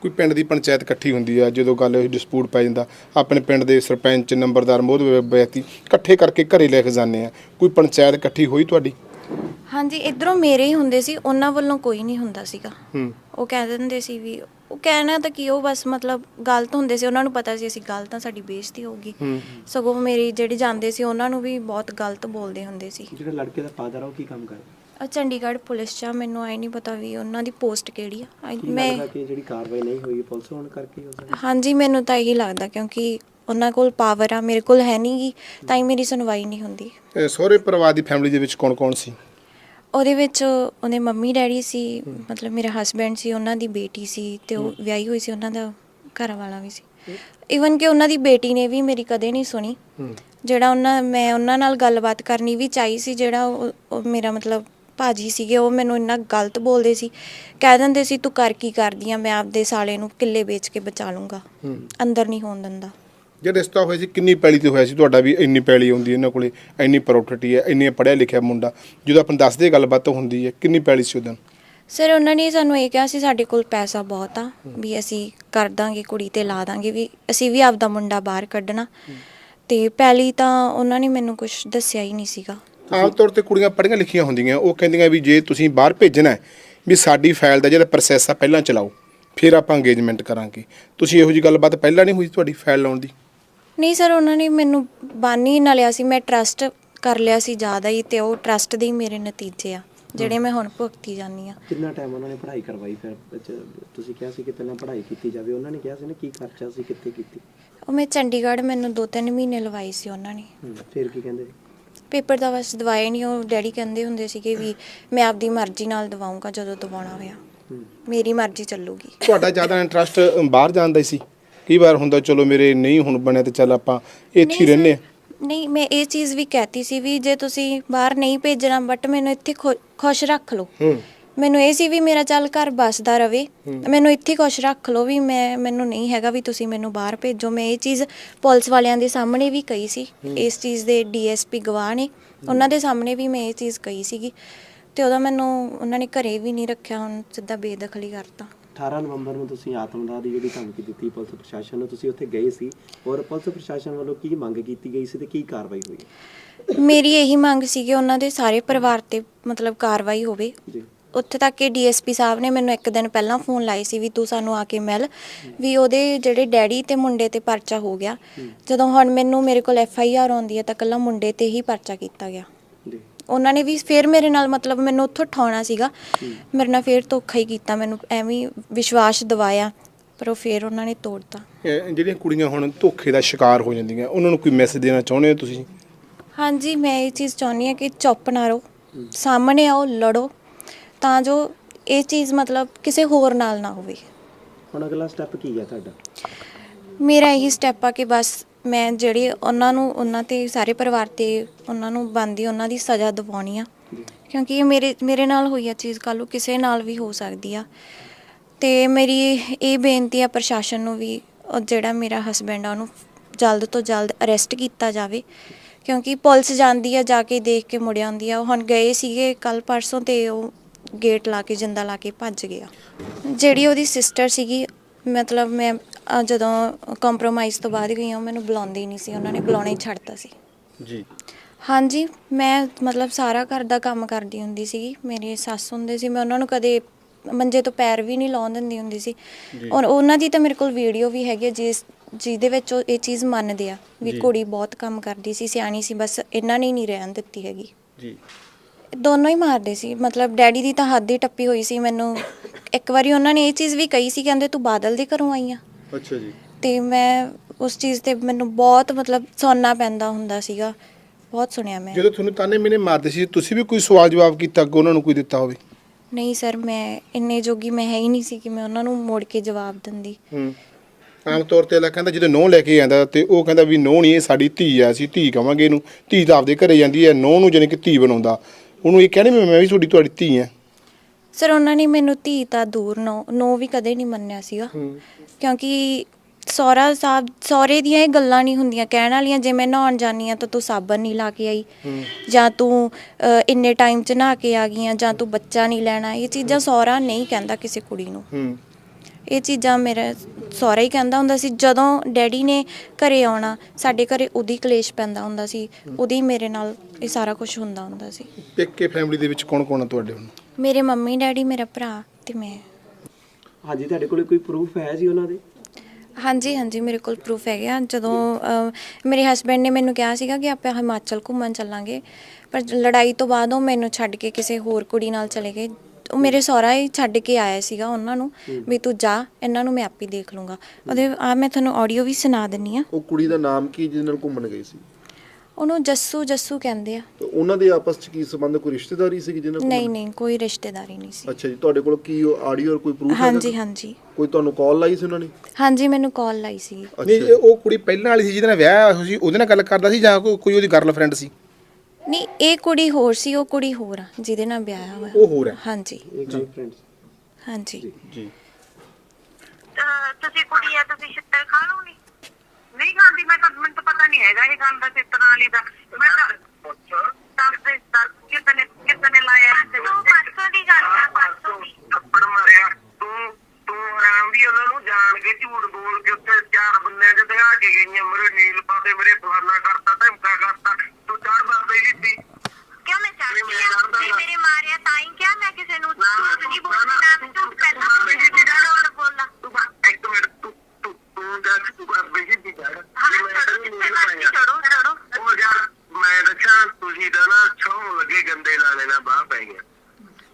ਕੋਈ ਪਿੰਡ ਦੀ ਪੰਚਾਇਤ ਇਕੱਠੀ ਹੁੰਦੀ ਆ ਜਦੋਂ ਗੱਲ ਡਿਸਪਿਊਟ ਪੈ ਜਾਂਦਾ। ਆਪਣੇ ਪਿੰਡ ਦੇ ਸਰਪੰਚ ਨੰਬਰਦਾਰ ਮੋਹਦ ਵਿਅਕਤੀ ਇਕੱਠੇ ਕਰਕੇ ਘਰੇ ਲੈ ਕੇ ਜਾਂਦੇ ਆ। ਕੋਈ ਪੰਚਾਇਤ ਇਕੱਠੀ ਹੋਈ ਤੁਹਾਡੀ? ਹਾਂਜੀ ਇਧਰੋਂ ਮੇਰੇ ਹੀ ਹੁੰਦੇ ਸੀ। ਉਹਨਾਂ ਵੱਲੋਂ ਕੋਈ ਨਹੀਂ ਹੁੰਦਾ ਸੀਗਾ। ਹੂੰ। ਉਹ ਕਹਿ ਦਿੰਦੇ ਸੀ ਵੀ ਉਹ ਕਹਿਣਾ ਤਾਂ ਕਿ ਉਹ ਬਸ ਮਤਲਬ ਗਲਤ ਹੁੰਦੇ ਸੀ ਉਹਨਾਂ ਨੂੰ ਪਤਾ ਸੀ ਅਸੀਂ ਗਲਤ ਤਾਂ ਸਾਡੀ ਬੇਇੱਜ਼ਤੀ ਹੋਊਗੀ ਸਗੋਂ ਮੇਰੀ ਜਿਹੜੀ ਜਾਂਦੇ ਸੀ ਉਹਨਾਂ ਨੂੰ ਵੀ ਬਹੁਤ ਗਲਤ ਬੋਲਦੇ ਹੁੰਦੇ ਸੀ। ਜਿਹੜਾ ਲੜਕੇ ਦਾ ਫਾਦਰ ਆ ਉਹ ਕੀ ਕੰਮ ਕਰਦਾ? ਆ ਚੰਡੀਗੜ੍ਹ ਪੁਲਿਸ 'ਚ ਆ, ਮੈਨੂੰ ਆਈ ਨਹੀਂ ਪਤਾ ਵੀ ਉਹਨਾਂ ਦੀ ਪੋਸਟ ਕਿਹੜੀ ਆ। ਕੀ ਮੈਂ ਲੱਗਦਾ ਕਿ ਜਿਹੜੀ ਕਾਰਵਾਈ ਨਹੀਂ ਹੋਈ ਪੁਲਿਸ ਹੋਣ ਕਰਕੇ ਹੋ ਸਕਦਾ? ਹਾਂਜੀ ਮੈਨੂੰ ਤਾਂ ਇਹੀ ਲੱਗਦਾ ਕਿਉਂਕਿ ਉਹਨਾਂ ਕੋਲ ਪਾਵਰ ਆ ਮੇਰੇ ਕੋਲ ਹੈ ਨਹੀਂਗੀ ਤਾਂ ਹੀ ਮੇਰੀ ਸੁਣਵਾਈ ਨਹੀਂ ਹੁੰਦੀ। ਇਹ ਸਹੁਰੇ ਪਰਿਵਾਰ ਦੀ ਫੈਮਿਲੀ ਦੇ ਵਿੱਚ ਕੌਣ ਕੌਣ ਸੀ? ਉਹਦੇ ਵਿੱਚ ਉਹਦੇ ਮੰਮੀ ਡੈਡੀ ਸੀ ਮਤਲਬ ਮੇਰਾ ਹਸਬੈਂਡ ਸੀ ਉਹਨਾਂ ਦੀ ਬੇਟੀ ਸੀ ਤੇ ਉਹ ਵਿਆਹੀ ਹੋਈ ਸੀ ਉਹਨਾਂ ਦਾ ਘਰ ਵਾਲਾ ਵੀ ਸੀ। ਇਵਨ ਕਿ ਉਹਨਾਂ ਦੀ ਬੇਟੀ ਨੇ ਵੀ ਮੇਰੀ ਕਦੇ ਨਹੀਂ ਸੁਣੀ। ਜਿਹੜਾ ਉਹਨਾਂ ਮੈਂ ਉਹਨਾਂ ਨਾਲ ਗੱਲਬਾਤ ਕਰਨੀ ਵੀ ਚਾਹੀ ਸੀ ਜਿਹੜਾ ਉਹ ਮੇਰਾ ਮਤਲਬ ਭਾਜੀ ਸੀਗੇ ਉਹ ਮੈਨੂੰ ਇੰਨਾ ਗਲਤ ਬੋਲਦੇ ਸੀ। ਕਹਿ ਦਿੰਦੇ ਸੀ ਤੂੰ ਕਰ ਕੀ ਕਰਦੀ ਆ? ਮੈਂ ਆਪਦੇ ਸਾਲੇ ਨੂੰ ਕਿੱਲੇ ਵੇਚ ਕੇ ਬਚਾ ਲੂੰਗਾ। ਅੰਦਰ ਨਹੀਂ ਹੋਣ ਦਿੰਦਾ। ਜੇ ਰਿਸ਼ਤਾ ਹੋਇਆ ਸੀ ਕਿੰਨੀ ਪੈਲੀ ਤੇ ਹੋਇਆ ਸੀ ਤੁਹਾਡਾ ਵੀ ਇੰਨੀ ਪੈਲੀ ਆਉਂਦੀ ਇਹਨਾਂ ਕੋਲੇ ਇੰਨੀ ਪ੍ਰੋਪਰਟੀ ਹੈ ਇੰਨੀ ਪੜ੍ਹਿਆ ਲਿਖਿਆ ਮੁੰਡਾ ਜਦੋਂ ਆਪਾਂ ਦੱਸਦੇ ਗੱਲਬਾਤ ਹੁੰਦੀ ਹੈ ਕਿੰਨੀ ਪੈਲੀ ਸੀ ਉਦੋਂ ਸਰ ਉਹਨਾਂ ਨੇ ਸਾਨੂੰ ਇਹ ਕਿਹਾ ਸੀ ਸਾਡੇ ਕੋਲ ਪੈਸਾ ਬਹੁਤ ਆ ਵੀ ਅਸੀਂ ਕਰ ਦਾਂਗੇ ਕੁੜੀ ਤੇ ਲਾ ਦਾਂਗੇ ਵੀ ਅਸੀਂ ਵੀ ਆਪਦਾ ਮੁੰਡਾ ਬਾਹਰ ਕੱਢਣਾ। ਤੇ ਪਹਿਲੀ ਤਾਂ ਉਹਨਾਂ ਨੇ ਮੈਨੂੰ ਕੁਝ ਦੱਸਿਆ ਹੀ ਨਹੀਂ ਸੀਗਾ। ਆਮ ਤੌਰ ਤੇ ਕੁੜੀਆਂ ਪੜ੍ਹੀਆਂ ਲਿਖੀਆਂ ਹੁੰਦੀਆਂ ਉਹ ਕਹਿੰਦੀਆਂ ਵੀ ਜੇ ਤੁਸੀਂ ਬਾਹਰ ਭੇਜਣਾ ਹੈ, ਵੀ ਸਾਡੀ ਫਾਈਲ ਦਾ ਜਿਹੜਾ ਪ੍ਰੋਸੈਸ ਆ ਪਹਿਲਾਂ ਚਲਾਓ ਫਿਰ ਆਪਾਂ ਇੰਗੇਜਮੈਂਟ ਕਰਾਂਗੇ। ਤੁਸੀਂ ਇਹੋ ਜੀ ਗੱਲਬਾਤ ਪਹਿਲਾਂ ਨਹੀਂ ਹੋਈ ਤੁਹਾਡੀ ਫਾਈਲ ਲਾਉਣ ਦੀ? ਨਹੀਂ ਸਰ ਉਹਨਾਂ ਨੇ ਮੈਨੂੰ ਬਾਨੀ ਨਾ ਲਿਆ ਸੀ। ਮੈਂ ਟਰਸਟ ਕਰ ਲਿਆ ਸੀ ਜ਼ਿਆਦਾ ਹੀ ਤੇ ਉਹ ਟਰਸਟ ਦੇ ਹੀ ਮੇਰੇ ਨਤੀਜੇ ਆ ਜਿਹੜੇ ਮੈਂ ਹੁਣ ਭੁਗਤੀ ਜਾਂਦੀ ਆ ਕਿੰਨਾ ਟਾਈਮ ਉਹਨਾਂ ਨੇ ਪੜ੍ਹਾਈ ਕਰਵਾਈ ਫਿਰ? ਤੁਸੀਂ ਕਿਹਾ ਸੀ ਕਿ ਪਹਿਲਾਂ ਪੜ੍ਹਾਈ ਕੀਤੀ ਜਾਵੇ। ਉਹਨਾਂ ਨੇ ਕਿਹਾ ਸੀ ਨਾ ਕੀ ਖਰਚਾ ਸੀ ਕਿੱਥੇ ਕੀਤੀ? ਉਹ ਮੈਂ ਚੰਡੀਗੜ੍ਹ ਮੈਨੂੰ 2-3 ਮਹੀਨੇ ਲਵਾਈ ਸੀ ਉਹਨਾਂ ਨੇ। ਹੂੰ, ਫਿਰ ਕੀ ਕਹਿੰਦੇ? ਪੇਪਰ ਦਾ ਬਸ ਦਵਾਏ ਨਹੀਂ ਉਹ ਡੈਡੀ ਕਹਿੰਦੇ ਹੁੰਦੇ ਸੀਗੇ ਵੀ ਮੈਂ ਆਪਦੀ ਮਰਜ਼ੀ ਨਾਲ ਦਵਾਉਂਗਾ ਜਦੋਂ ਦਵਾਉਣਾ ਹੋਇਆ। ਹੂੰ। ਮੇਰੀ ਮਰਜ਼ੀ ਚੱਲੂਗੀ। ਤੁਹਾਡਾ ਜ਼ਿਆਦਾ ਇੰਟਰਸਟ ਬਾਹਰ ਜਾਣ ਦਾ ਹੀ ਸੀ। ਕਈ ਵਾਰ ਹੁੰਦਾ ਚਲੋ ਮੇਰੇ ਨਹੀਂ ਹੁਣ ਬਣਿਆ ਤੇ ਚੱਲ ਆਪਾਂ ਇੱਥੇ ਹੀ ਰਹਿੰਦੇ। ਸਰ, ਨਹੀਂ ਮੈਂ ਇਹ ਚੀਜ਼ ਵੀ ਕਹਿਤੀ ਸੀ ਵੀ ਜੇ ਤੁਸੀਂ ਬਾਹਰ ਨਹੀਂ ਭੇਜਣਾ ਬਟ ਮੈਨੂੰ ਇੱਥੇ ਖੁ- ਖੁਸ਼ ਰੱਖ ਲਓ। ਹੂੰ। ਮੈਨੂੰ ਇਹ ਸੀ ਵੀ ਮੇਰਾ ਚੱਲ ਘਰ ਬਸਦਾ ਰਵੇ। ਮੈਨੂੰ ਇੱਥੇ ਕੁਛ ਰੱਖ ਲਓ ਵੀ ਮੈਂ ਮੈਨੂੰ ਨਹੀਂ ਹੈਗਾ ਵੀ ਤੁਸੀਂ ਮੈਨੂੰ ਬਾਹਰ ਭੇਜੋ। ਮੈਂ ਇਹ ਚੀਜ਼ ਪੁਲਿਸ ਵਾਲਿਆਂ ਦੇ ਸਾਹਮਣੇ ਵੀ ਕਹੀ ਸੀ। ਇਸ ਚੀਜ਼ ਦੇ ਡੀਐਸਪੀ ਗਵਾਹ ਨੇ। ਉਹਨਾਂ ਦੇ ਸਾਹਮਣੇ ਵੀ ਮੈਂ ਇਹ ਚੀਜ਼ ਕਹੀ ਸੀਗੀ। ਤੇ ਉਹਦਾ ਮੈਨੂੰ ਉਹਨਾਂ ਨੇ ਘਰੇ ਵੀ ਨਹੀਂ ਰੱਖਿਆ ਹੁਣ ਸਿੱਧਾ ਬੇਦਖਲੀ ਕਰਤਾ। 18 ਨਵੰਬਰ ਨੂੰ ਤੁਸੀਂ ਆਤਮਦਾਹ ਦੀ ਜਿਹੜੀ ਧਮਕੀ ਦਿੱਤੀ ਪੁਲਿਸ ਪ੍ਰਸ਼ਾਸਨ ਨੂੰ ਤੁਸੀਂ ਉੱਥੇ ਗਏ ਸੀ ਔਰ ਪੁਲਿਸ ਪ੍ਰਸ਼ਾਸਨ ਵੱਲੋਂ ਕੀ ਮੰਗ ਕੀਤੀ ਗਈ ਸੀ ਤੇ ਕੀ ਕਾਰਵਾਈ ਹੋਈ? ਮੇਰੀ ਇਹੀ ਮੰਗ ਸੀ ਕਿ ਉਹਨਾਂ ਦੇ ਸਾਰੇ ਪਰਿਵਾਰ ਤੇ ਮਤਲਬ ਕਾਰਵਾਈ ਹੋਵੇ। ਜੀ। ਉੱਥੇ ਤੱਕ ਕਿ ਡੀਐਸਪੀ ਸਾਹਿਬ ਨੇ ਮੈਨੂੰ ਇੱਕ ਦਿਨ ਪਹਿਲਾਂ ਫੋਨ ਲਾਈ ਸੀ ਵੀ ਤੂੰ ਸਾਨੂੰ ਆ ਕੇ ਮਿਲ ਵੀ ਉਹਦੇ ਜਿਹੜੇ ਡੈਡੀ ਤੇ ਮੁੰਡੇ ਤੇ ਪਰਚਾ ਹੋ ਗਿਆ। ਜਦੋਂ ਹੁਣ ਮੈਨੂੰ ਮੇਰੇ ਕੋਲ ਐਫ ਆਈ ਆਰ ਆਉਂਦੀ ਹੈ ਤਾਂ ਕੱਲਾ ਮੁੰਡੇ ਤੇ ਹੀ ਪਰਚਾ ਕੀਤਾ ਗਿਆ। ਉਹਨਾਂ ਨੇ ਵੀ ਫਿਰ ਮੇਰੇ ਨਾਲ ਮਤਲਬ ਮੈਨੂੰ ਉੱਥੋਂ ਠਾਉਣਾ ਸੀਗਾ। ਮੇਰੇ ਨਾਲ ਫਿਰ ਧੋਖਾ ਹੀ ਕੀਤਾ ਮੈਨੂੰ ਐਵੇਂ ਵਿਸ਼ਵਾਸ ਦਿਵਾਇਆ ਪਰ ਉਹ ਫਿਰ ਉਹਨਾਂ ਨੇ ਤੋੜਤਾ। ਜਿਹੜੀਆਂ ਕੁੜੀਆਂ ਹੁਣ ਧੋਖੇ ਦਾ ਸ਼ਿਕਾਰ ਹੋ ਜਾਂਦੀਆਂ ਉਹਨਾਂ ਨੂੰ ਕੋਈ ਮੈਸੇਜ ਦੇਣਾ ਚਾਹੁੰਦੇ ਹੋ ਤੁਸੀਂ? ਹਾਂਜੀ ਮੈਂ ਇਹ ਚੀਜ਼ ਚਾਹੁੰਦੀ ਹਾਂ ਕਿ ਚੁੱਪ ਨਾ ਰਹੋ ਸਾਹਮਣੇ ਆਓ ਲੜੋ ਤਾਂ ਜੋ ਇਹ ਚੀਜ਼ ਮਤਲਬ ਕਿਸੇ ਹੋਰ ਨਾਲ ਨਾ ਹੋਵੇ। ਹੁਣ ਅਗਲਾ ਸਟੈਪ ਕੀ ਹੈ ਤੁਹਾਡਾ? ਮੇਰਾ ਇਹੀ ਸਟੈਪ ਆ ਕਿ ਬਸ ਮੈਂ ਜਿਹੜੀ ਉਹਨਾਂ ਨੂੰ ਉਹਨਾਂ ਤੇ ਸਾਰੇ ਪਰਿਵਾਰ ਤੇ ਉਹਨਾਂ ਨੂੰ ਬੰਦੀ ਉਹਨਾਂ ਦੀ ਸਜ਼ਾ ਦਿਵਾਉਣੀ ਆ। ਕਿਉਂਕਿ ਇਹ ਮੇਰੇ ਮੇਰੇ ਨਾਲ ਹੋਈ ਆ ਚੀਜ਼ ਕੱਲ੍ਹ ਨੂੰ ਕਿਸੇ ਨਾਲ ਵੀ ਹੋ ਸਕਦੀ ਆ। ਤੇ ਮੇਰੀ ਇਹ ਬੇਨਤੀ ਆ ਪ੍ਰਸ਼ਾਸਨ ਨੂੰ ਵੀ ਉਹ ਜਿਹੜਾ ਮੇਰਾ ਹਸਬੈਂਡ ਆ ਉਹਨੂੰ ਜਲਦ ਤੋਂ ਜਲਦ ਅਰੈਸਟ ਕੀਤਾ ਜਾਵੇ। ਕਿਉਂਕਿ ਪੁਲਿਸ ਜਾਂਦੀ ਆ ਜਾ ਕੇ ਦੇਖ ਕੇ ਮੁੜ ਆਉਂਦੀ ਆ। ਉਹ ਹੁਣ ਗਏ ਸੀਗੇ ਕੱਲ ਪਰਸੋਂ ਤੇ ਉਹ ਗੇਟ ਲਾ ਕੇ ਜਿੰਦਾ ਲਾ ਕੇ ਭੱਜ ਗਿਆ ਜਿਹੜੀ ਉਹਦੀ ਸਿਸਟਰ ਸੀਗੀ ਮਤਲਬ ਮੈਂ ਅ, ਜਦੋਂ ਕੰਪਰੋਮਾਈਜ਼ ਤੋਂ ਬਾਅਦ ਗਈ ਹਾਂ ਉਹ ਮੈਨੂੰ ਬੁਲਾਉਂਦੀ ਨਹੀਂ ਸੀ। ਉਹਨਾਂ ਨੇ ਬੁਲਾਉਣਾ ਹੀ ਛੱਡਤਾ ਸੀ। ਜੀ। ਹਾਂਜੀ ਮੈਂ ਮਤਲਬ ਸਾਰਾ ਘਰ ਦਾ ਕੰਮ ਕਰਦੀ ਹੁੰਦੀ ਸੀਗੀ। ਮੇਰੇ ਸੱਸ ਹੁੰਦੇ ਸੀ ਮੈਂ ਉਹਨਾਂ ਨੂੰ ਕਦੇ ਮੰਜੇ ਤੋਂ ਪੈਰ ਵੀ ਨਹੀਂ ਲਾਉਣ ਦਿੰਦੀ ਹੁੰਦੀ ਸੀ। ਔਰ ਉਹਨਾਂ ਦੀ ਤਾਂ ਮੇਰੇ ਕੋਲ ਵੀਡੀਓ ਵੀ ਹੈਗੀ ਹੈ ਜਿਸ ਜਿਹਦੇ ਵਿੱਚ ਉਹ ਇਹ ਚੀਜ਼ ਮੰਨਦੇ ਆ ਵੀ ਜੀ। ਕੁੜੀ ਬਹੁਤ ਕੰਮ ਕਰਦੀ ਸੀ ਸਿਆਣੀ ਸੀ ਬਸ ਇਹਨਾਂ ਨੇ ਹੀ ਨਹੀਂ ਰਹਿਣ ਦਿੱਤੀ ਹੈਗੀ। ਜੀ। ਦੋਨੋਂ ਹੀ ਮਾਰਦੇ ਸੀ। ਮਤਲਬ ਡੈਡੀ ਦੀ ਤਾਂ ਹੱਦ ਹੀ ਟੱਪੀ ਹੋਈ ਸੀ ਮੈਨੂੰ। ਇੱਕ ਵਾਰੀ ਉਹਨਾਂ ਨੇ ਇਹ ਚੀਜ਼ ਵੀ ਕਹੀ ਸੀ ਕਹਿੰਦੇ ਤੂੰ ਬਾਦਲ ਦੇ ਘਰੋਂ ਆਈ ਆ। ਅੱਛਾ ਜੀ। ਤੇ ਮੈਂ ਉਸ ਚੀਜ਼ ਤੇ ਮੈਨੂੰ ਬਹੁਤ ਮਤਲਬ ਸੁਣਨਾ ਪੈਂਦਾ ਹੁੰਦਾ ਸੀਗਾ। ਬਹੁਤ ਸੁਣਿਆ ਮੈਂ। ਜਦੋਂ ਤੁਹਾਨੂੰ ਤਾਨੇ ਮੈਨੇ ਮਾਰਦੇ ਸੀ ਤੁਸੀਂ ਵੀ ਕੋਈ ਸਵਾਲ ਜਵਾਬ ਕੀਤਾ ਅੱਗੋਂ ਉਹਨਾਂ ਨੂੰ ਕੋਈ ਦਿੱਤਾ ਹੋਵੇ? ਨਹੀਂ ਸਰ ਮੈਂ ਇੰਨੇ ਜੋਗੀ ਮੈਂ ਹੈ ਹੀ ਨਹੀਂ ਸੀ ਕਿ ਮੈਂ ਉਹਨਾਂ ਨੂੰ ਮੋੜ ਕੇ ਜਵਾਬ ਦਿੰਦੀ। ਹੂੰ। ਆਮ ਤੌਰ ਤੇ ਅਲਾ ਕਹਿੰਦਾ ਜਦੋਂ ਨੋਹ ਲੈ ਕੇ ਆਂਦਾ ਤੇ ਉਹ ਕਹਿੰਦਾ ਵੀ ਨੋਹ ਨਹੀਂ ਇਹ ਸਾਡੀ ਧੀ ਆ ਅਸੀਂ ਧੀ ਕਵਾਂਗੇ ਇਹਨੂੰ। ਧੀ ਤਾਂ ਆਪਦੇ ਘਰੇ ਜਾਂਦੀ ਹੈ ਨੂੰ ਜਾਣੀ ਕਿ ਧੀ ਬਣਾਉਂਦਾ। ਉਹਨੂੰ ਇਹ ਕਹਿੰਦੇ ਮੈਂ ਵੀ ਤੁਹਾਡੀ ਤੁਹਾਡੀ ਧੀ ਆ। ਸਰ ਉਹਨਾਂ ਨੇ ਮੈਨੂੰ ਧੀ ਤਾਂ ਦੂਰ ਨੋ ਨੋ ਵੀ ਕਦੇ ਨਹੀਂ ਮੰਨਿਆ ਸੀਗਾ। ਕਿਉਂਕਿ ਸਹੁਰਾ ਸਾਹਿਬ ਸਹੁਰੇ ਦੀਆਂ ਇਹ ਗੱਲਾਂ ਨਹੀਂ ਹੁੰਦੀਆਂ। ਕਹਿਣ ਵਾਲੀਆਂ ਜੇ ਮੈਂ ਨਹਾਉਣ ਜਾਨੀ ਆ ਤਾਂ ਤੂੰ ਸਾਬਣ ਨਹੀਂ ਲਾ ਕੇ ਆਈ। ਜਾਂ ਤੂੰ ਅ, ਇੰਨੇ ਟਾਈਮ 'ਚ ਨਹਾ ਕੇ ਆ ਗਈ ਆ ਜਾਂ ਤੂੰ ਬੱਚਾ ਨਹੀਂ ਲੈਣਾ ਇਹ ਚੀਜ਼ਾਂ ਸਹੁਰਾ ਨਹੀਂ ਕਹਿੰਦਾ ਕਿਸੇ ਕੁੜੀ ਨੂੰ। ਹੂੰ। ਇਹ ਚੀਜ਼ਾਂ ਮੇਰਾ ਸਹੁਰਾ ਹੀ ਕਹਿੰਦਾ ਹੁੰਦਾ ਸੀ ਜਦੋਂ ਡੈਡੀ ਨੇ ਘਰੇ ਆਉਣਾ ਸਾਡੇ ਘਰੇ ਉਹਦੀ ਕਲੇਸ਼ ਪੈਂਦਾ ਹੁੰਦਾ ਸੀ ਉਹਦੀ ਮੇਰੇ ਨਾਲ ਇਹ ਸਾਰਾ ਕੁਝ ਹੁੰਦਾ ਹੁੰਦਾ ਸੀ। ਪੇਕੇ ਫੈਮਿਲੀ ਦੇ ਵਿੱਚ ਕੌਣ ਕੌਣ ਆ ਤੁਹਾਡੇ ਹੁਣ? ਮੇਰੇ ਮੰਮੀ ਡੈਡੀ ਮੇਰਾ ਭਰਾ ਤੇ ਮੈਂ। ਹਾਂਜੀ ਤੁਹਾਡੇ ਕੋਲ ਕੋਈ ਪ੍ਰੂਫ ਹੈ ਜੀ ਉਹਨਾਂ ਦੇ? ਹਾਂਜੀ ਹਾਂਜੀ ਮੇਰੇ ਕੋਲ ਪ੍ਰੂਫ ਹੈਗੇ ਆ। ਜਦੋਂ ਅਹ, ਮੇਰੇ ਹਸਬੰਡ ਨੇ ਮੈਨੂੰ ਕਿਹਾ ਸੀਗਾ ਕਿ ਆਪਾਂ ਹਿਮਾਚਲ ਘੁੰਮਣ ਚੱਲਾਂਗੇ ਪਰ ਲੜਾਈ ਤੋਂ ਬਾਅਦ ਉਹ ਮੈਨੂੰ ਛੱਡ ਕੇ ਕਿਸੇ ਹੋਰ ਕੁੜੀ ਨਾਲ ਚਲੇ ਗਏ। ਉਹ ਮੇਰੇ ਸਹੁਰਾ ਹੀ ਛੱਡ ਕੇ ਆਇਆ ਸੀਗਾ ਉਹਨਾਂ ਨੂੰ ਵੀ ਤੂੰ ਜਾ ਇਹਨਾਂ ਨੂੰ ਮੈਂ ਆਪੇ ਦੇਖ ਲੂੰਗਾ। ਉਹਦੇ ਆ ਮੈਂ ਤੁਹਾਨੂੰ ਆਡੀਓ ਵੀ ਸੁਣਾ ਦਿੰਨੀ ਆ ਉਹ ਕੁੜੀ ਦਾ ਨਾਮ ਕੀ ਜਿਹਦੇ ਨਾਲ ਘੁੰਮਣ ਗਈ ਸੀ? ਉਹਨੂੰ ਜੱਸੂ ਜੱਸੂ ਕਹਿੰਦੇ ਆ। ਤੇ ਉਹਨਾਂ ਦੇ ਆਪਸ ਚ ਕੀ ਸੰਬੰਧ? ਕੋਈ ਰਿਸ਼ਤੇਦਾਰੀ ਸੀ ਜਿਹਨਾਂ ਨਾਲ ਨਹੀਂ ਨਹੀਂ ਕੋਈ ਰਿਸ਼ਤੇਦਾਰੀ ਨਹੀਂ ਸੀ। ਅੱਛਾ ਜੀ ਤੁਹਾਡੇ ਕੋਲ ਕੀ ਆਡੀਓ ਔਰ ਕੋਈ ਪ੍ਰੂਫ ਹਾਂਜੀ ਹਾਂਜੀ। ਕੋਈ ਤੁਹਾਨੂੰ ਕਾਲ ਲਾਈ ਸੀ ਉਹਨਾਂ ਨੇ? ਹਾਂਜੀ ਮੈਨੂੰ ਕਾਲ ਲਾਈ ਸੀ। ਨਹੀਂ ਉਹ ਕੁੜੀ ਪਹਿਲਾਂ ਵਾਲੀ ਸੀ ਜਿਹਦੇ ਨਾਲ ਵਿਆਹ ਹੋਇਆ ਸੀ ਉਹਦੇ ਨਾਲ ਗੱਲ ਕਰਦਾ ਸੀ ਜਾਂ ਕੋਈ ਕੋਈ ਉਹਦੀ ਗਰਲਫ੍ਰੈਂਡ ਸੀ? ਨਹੀਂ ਇਹ ਕੁੜੀ ਹੋਰ ਸੀ ਉਹ ਕੁੜੀ ਹੋਰ ਆ ਜਿਹਦੇ ਨਾਲ ਵਿਆਹ ਹੋਇਆ। ਉਹ ਹੋਰ ਹੈ ਹਾਂਜੀ। ਹਾਂਜੀ। ਜੀ। ਅਹ ਤੁਸੀਂ ਕੁੜੀ ਆ ਤੁਸੀਂ ਛਿੱਤਰ ਖਾ ਲਓਗੇ? ਨਹੀਂ ਖਾਂਦੀ ਮੈਂ ਤਾਂ ਮੈਨੂੰ ਤਾਂ ਪਤਾ ਨਹੀਂ ਹੈਗਾ ਇਹ ਗੱਲ ਦਾ ਛਿੱਤਰਾਂ ਵਾਲੀ ਦਾ। ਮੈਂ ਤਾਂ ਦੱਸ ਦੇ ਦੱਸ ਕਿਤਨੇ ਕਿਤਨੇ ਲਾਇਆ ਤੂੰ ਪਰਸੋਂ ਦੀ ਗੱਲ ਆ ਪਰਸੋਂ ਦੀ। ਥੱਪੜ ਮਾਰਿਆ। ਤੂੰ ਤੂੰ ਆਰਾਮ ਵੀ ਉਹਨਾਂ ਨੂੰ ਜਾਣ ਕੇ ਝੂਠ ਬੋਲ ਕੇ ਉੱਤੇ ਚਾਰ ਬੰਦੇ ਚ ਦਿਖਾ ਕੇ ਗਈਆਂ। ਮੇਰੇ ਨੀਲ ਪਾਤੇ ਮੇਰੇ ਫਲਾਨਾ ਕਰਤਾ ਧਮਕਾ ਕਰਤਾ। ਤੂੰ ਚੜ ਬਾਬੇ ਜੀ ਦੀ ਕਿਉਂ ਮੈਂ ਚਾਹਤੀ ਨਹੀਂ, ਮੈਂ ਹਾਂ ਲੜਦਾ ਜੇ ਨਾ। ਮੇਰੇ ਮਾਰਿਆ ਤਾਂ ਹੀ ਕਿਹਾ ਮੈਂ ਕਿਸੇ ਨੂੰ ਨਾ, ਝੂਠ ਨਹੀਂ ਨਾ, ਬੋਲਦੀ ਨਾ, ਨਾ ਝੂਠ ਪਹਿਲਾਂ ਤੂੰ ਬੋਲਦੀ ਬਾਬੇ ਜੀ ਦੀ ਝੂਠ ਬੋਲਣਾ ਤੂੰ ਬਸ ਇੱਕ ਮਿੰਟ ਤੂੰ ਤੂੰ ਤੂੰ ਦੱਸ ਤੂੰ ਬਾਬੇ ਜੀ ਦੀ ਚੜ ਹਾਂ ਚੜੋ ਜਿੱਥੇ ਮਰਜ਼ੀ ਚੜੋ ਚੜੋ ਉਹ ਯਾਰ ਮੈਂ ਦੱਸਾਂ ਤੁਸੀਂ ਤਾਂ ਨਾ ਛੋਹ ਲੱਗੇ ਗੰਦੇ ਲਾਣੇ ਨਾਲ ਬਾਹ ਪੈ ਗਿਆ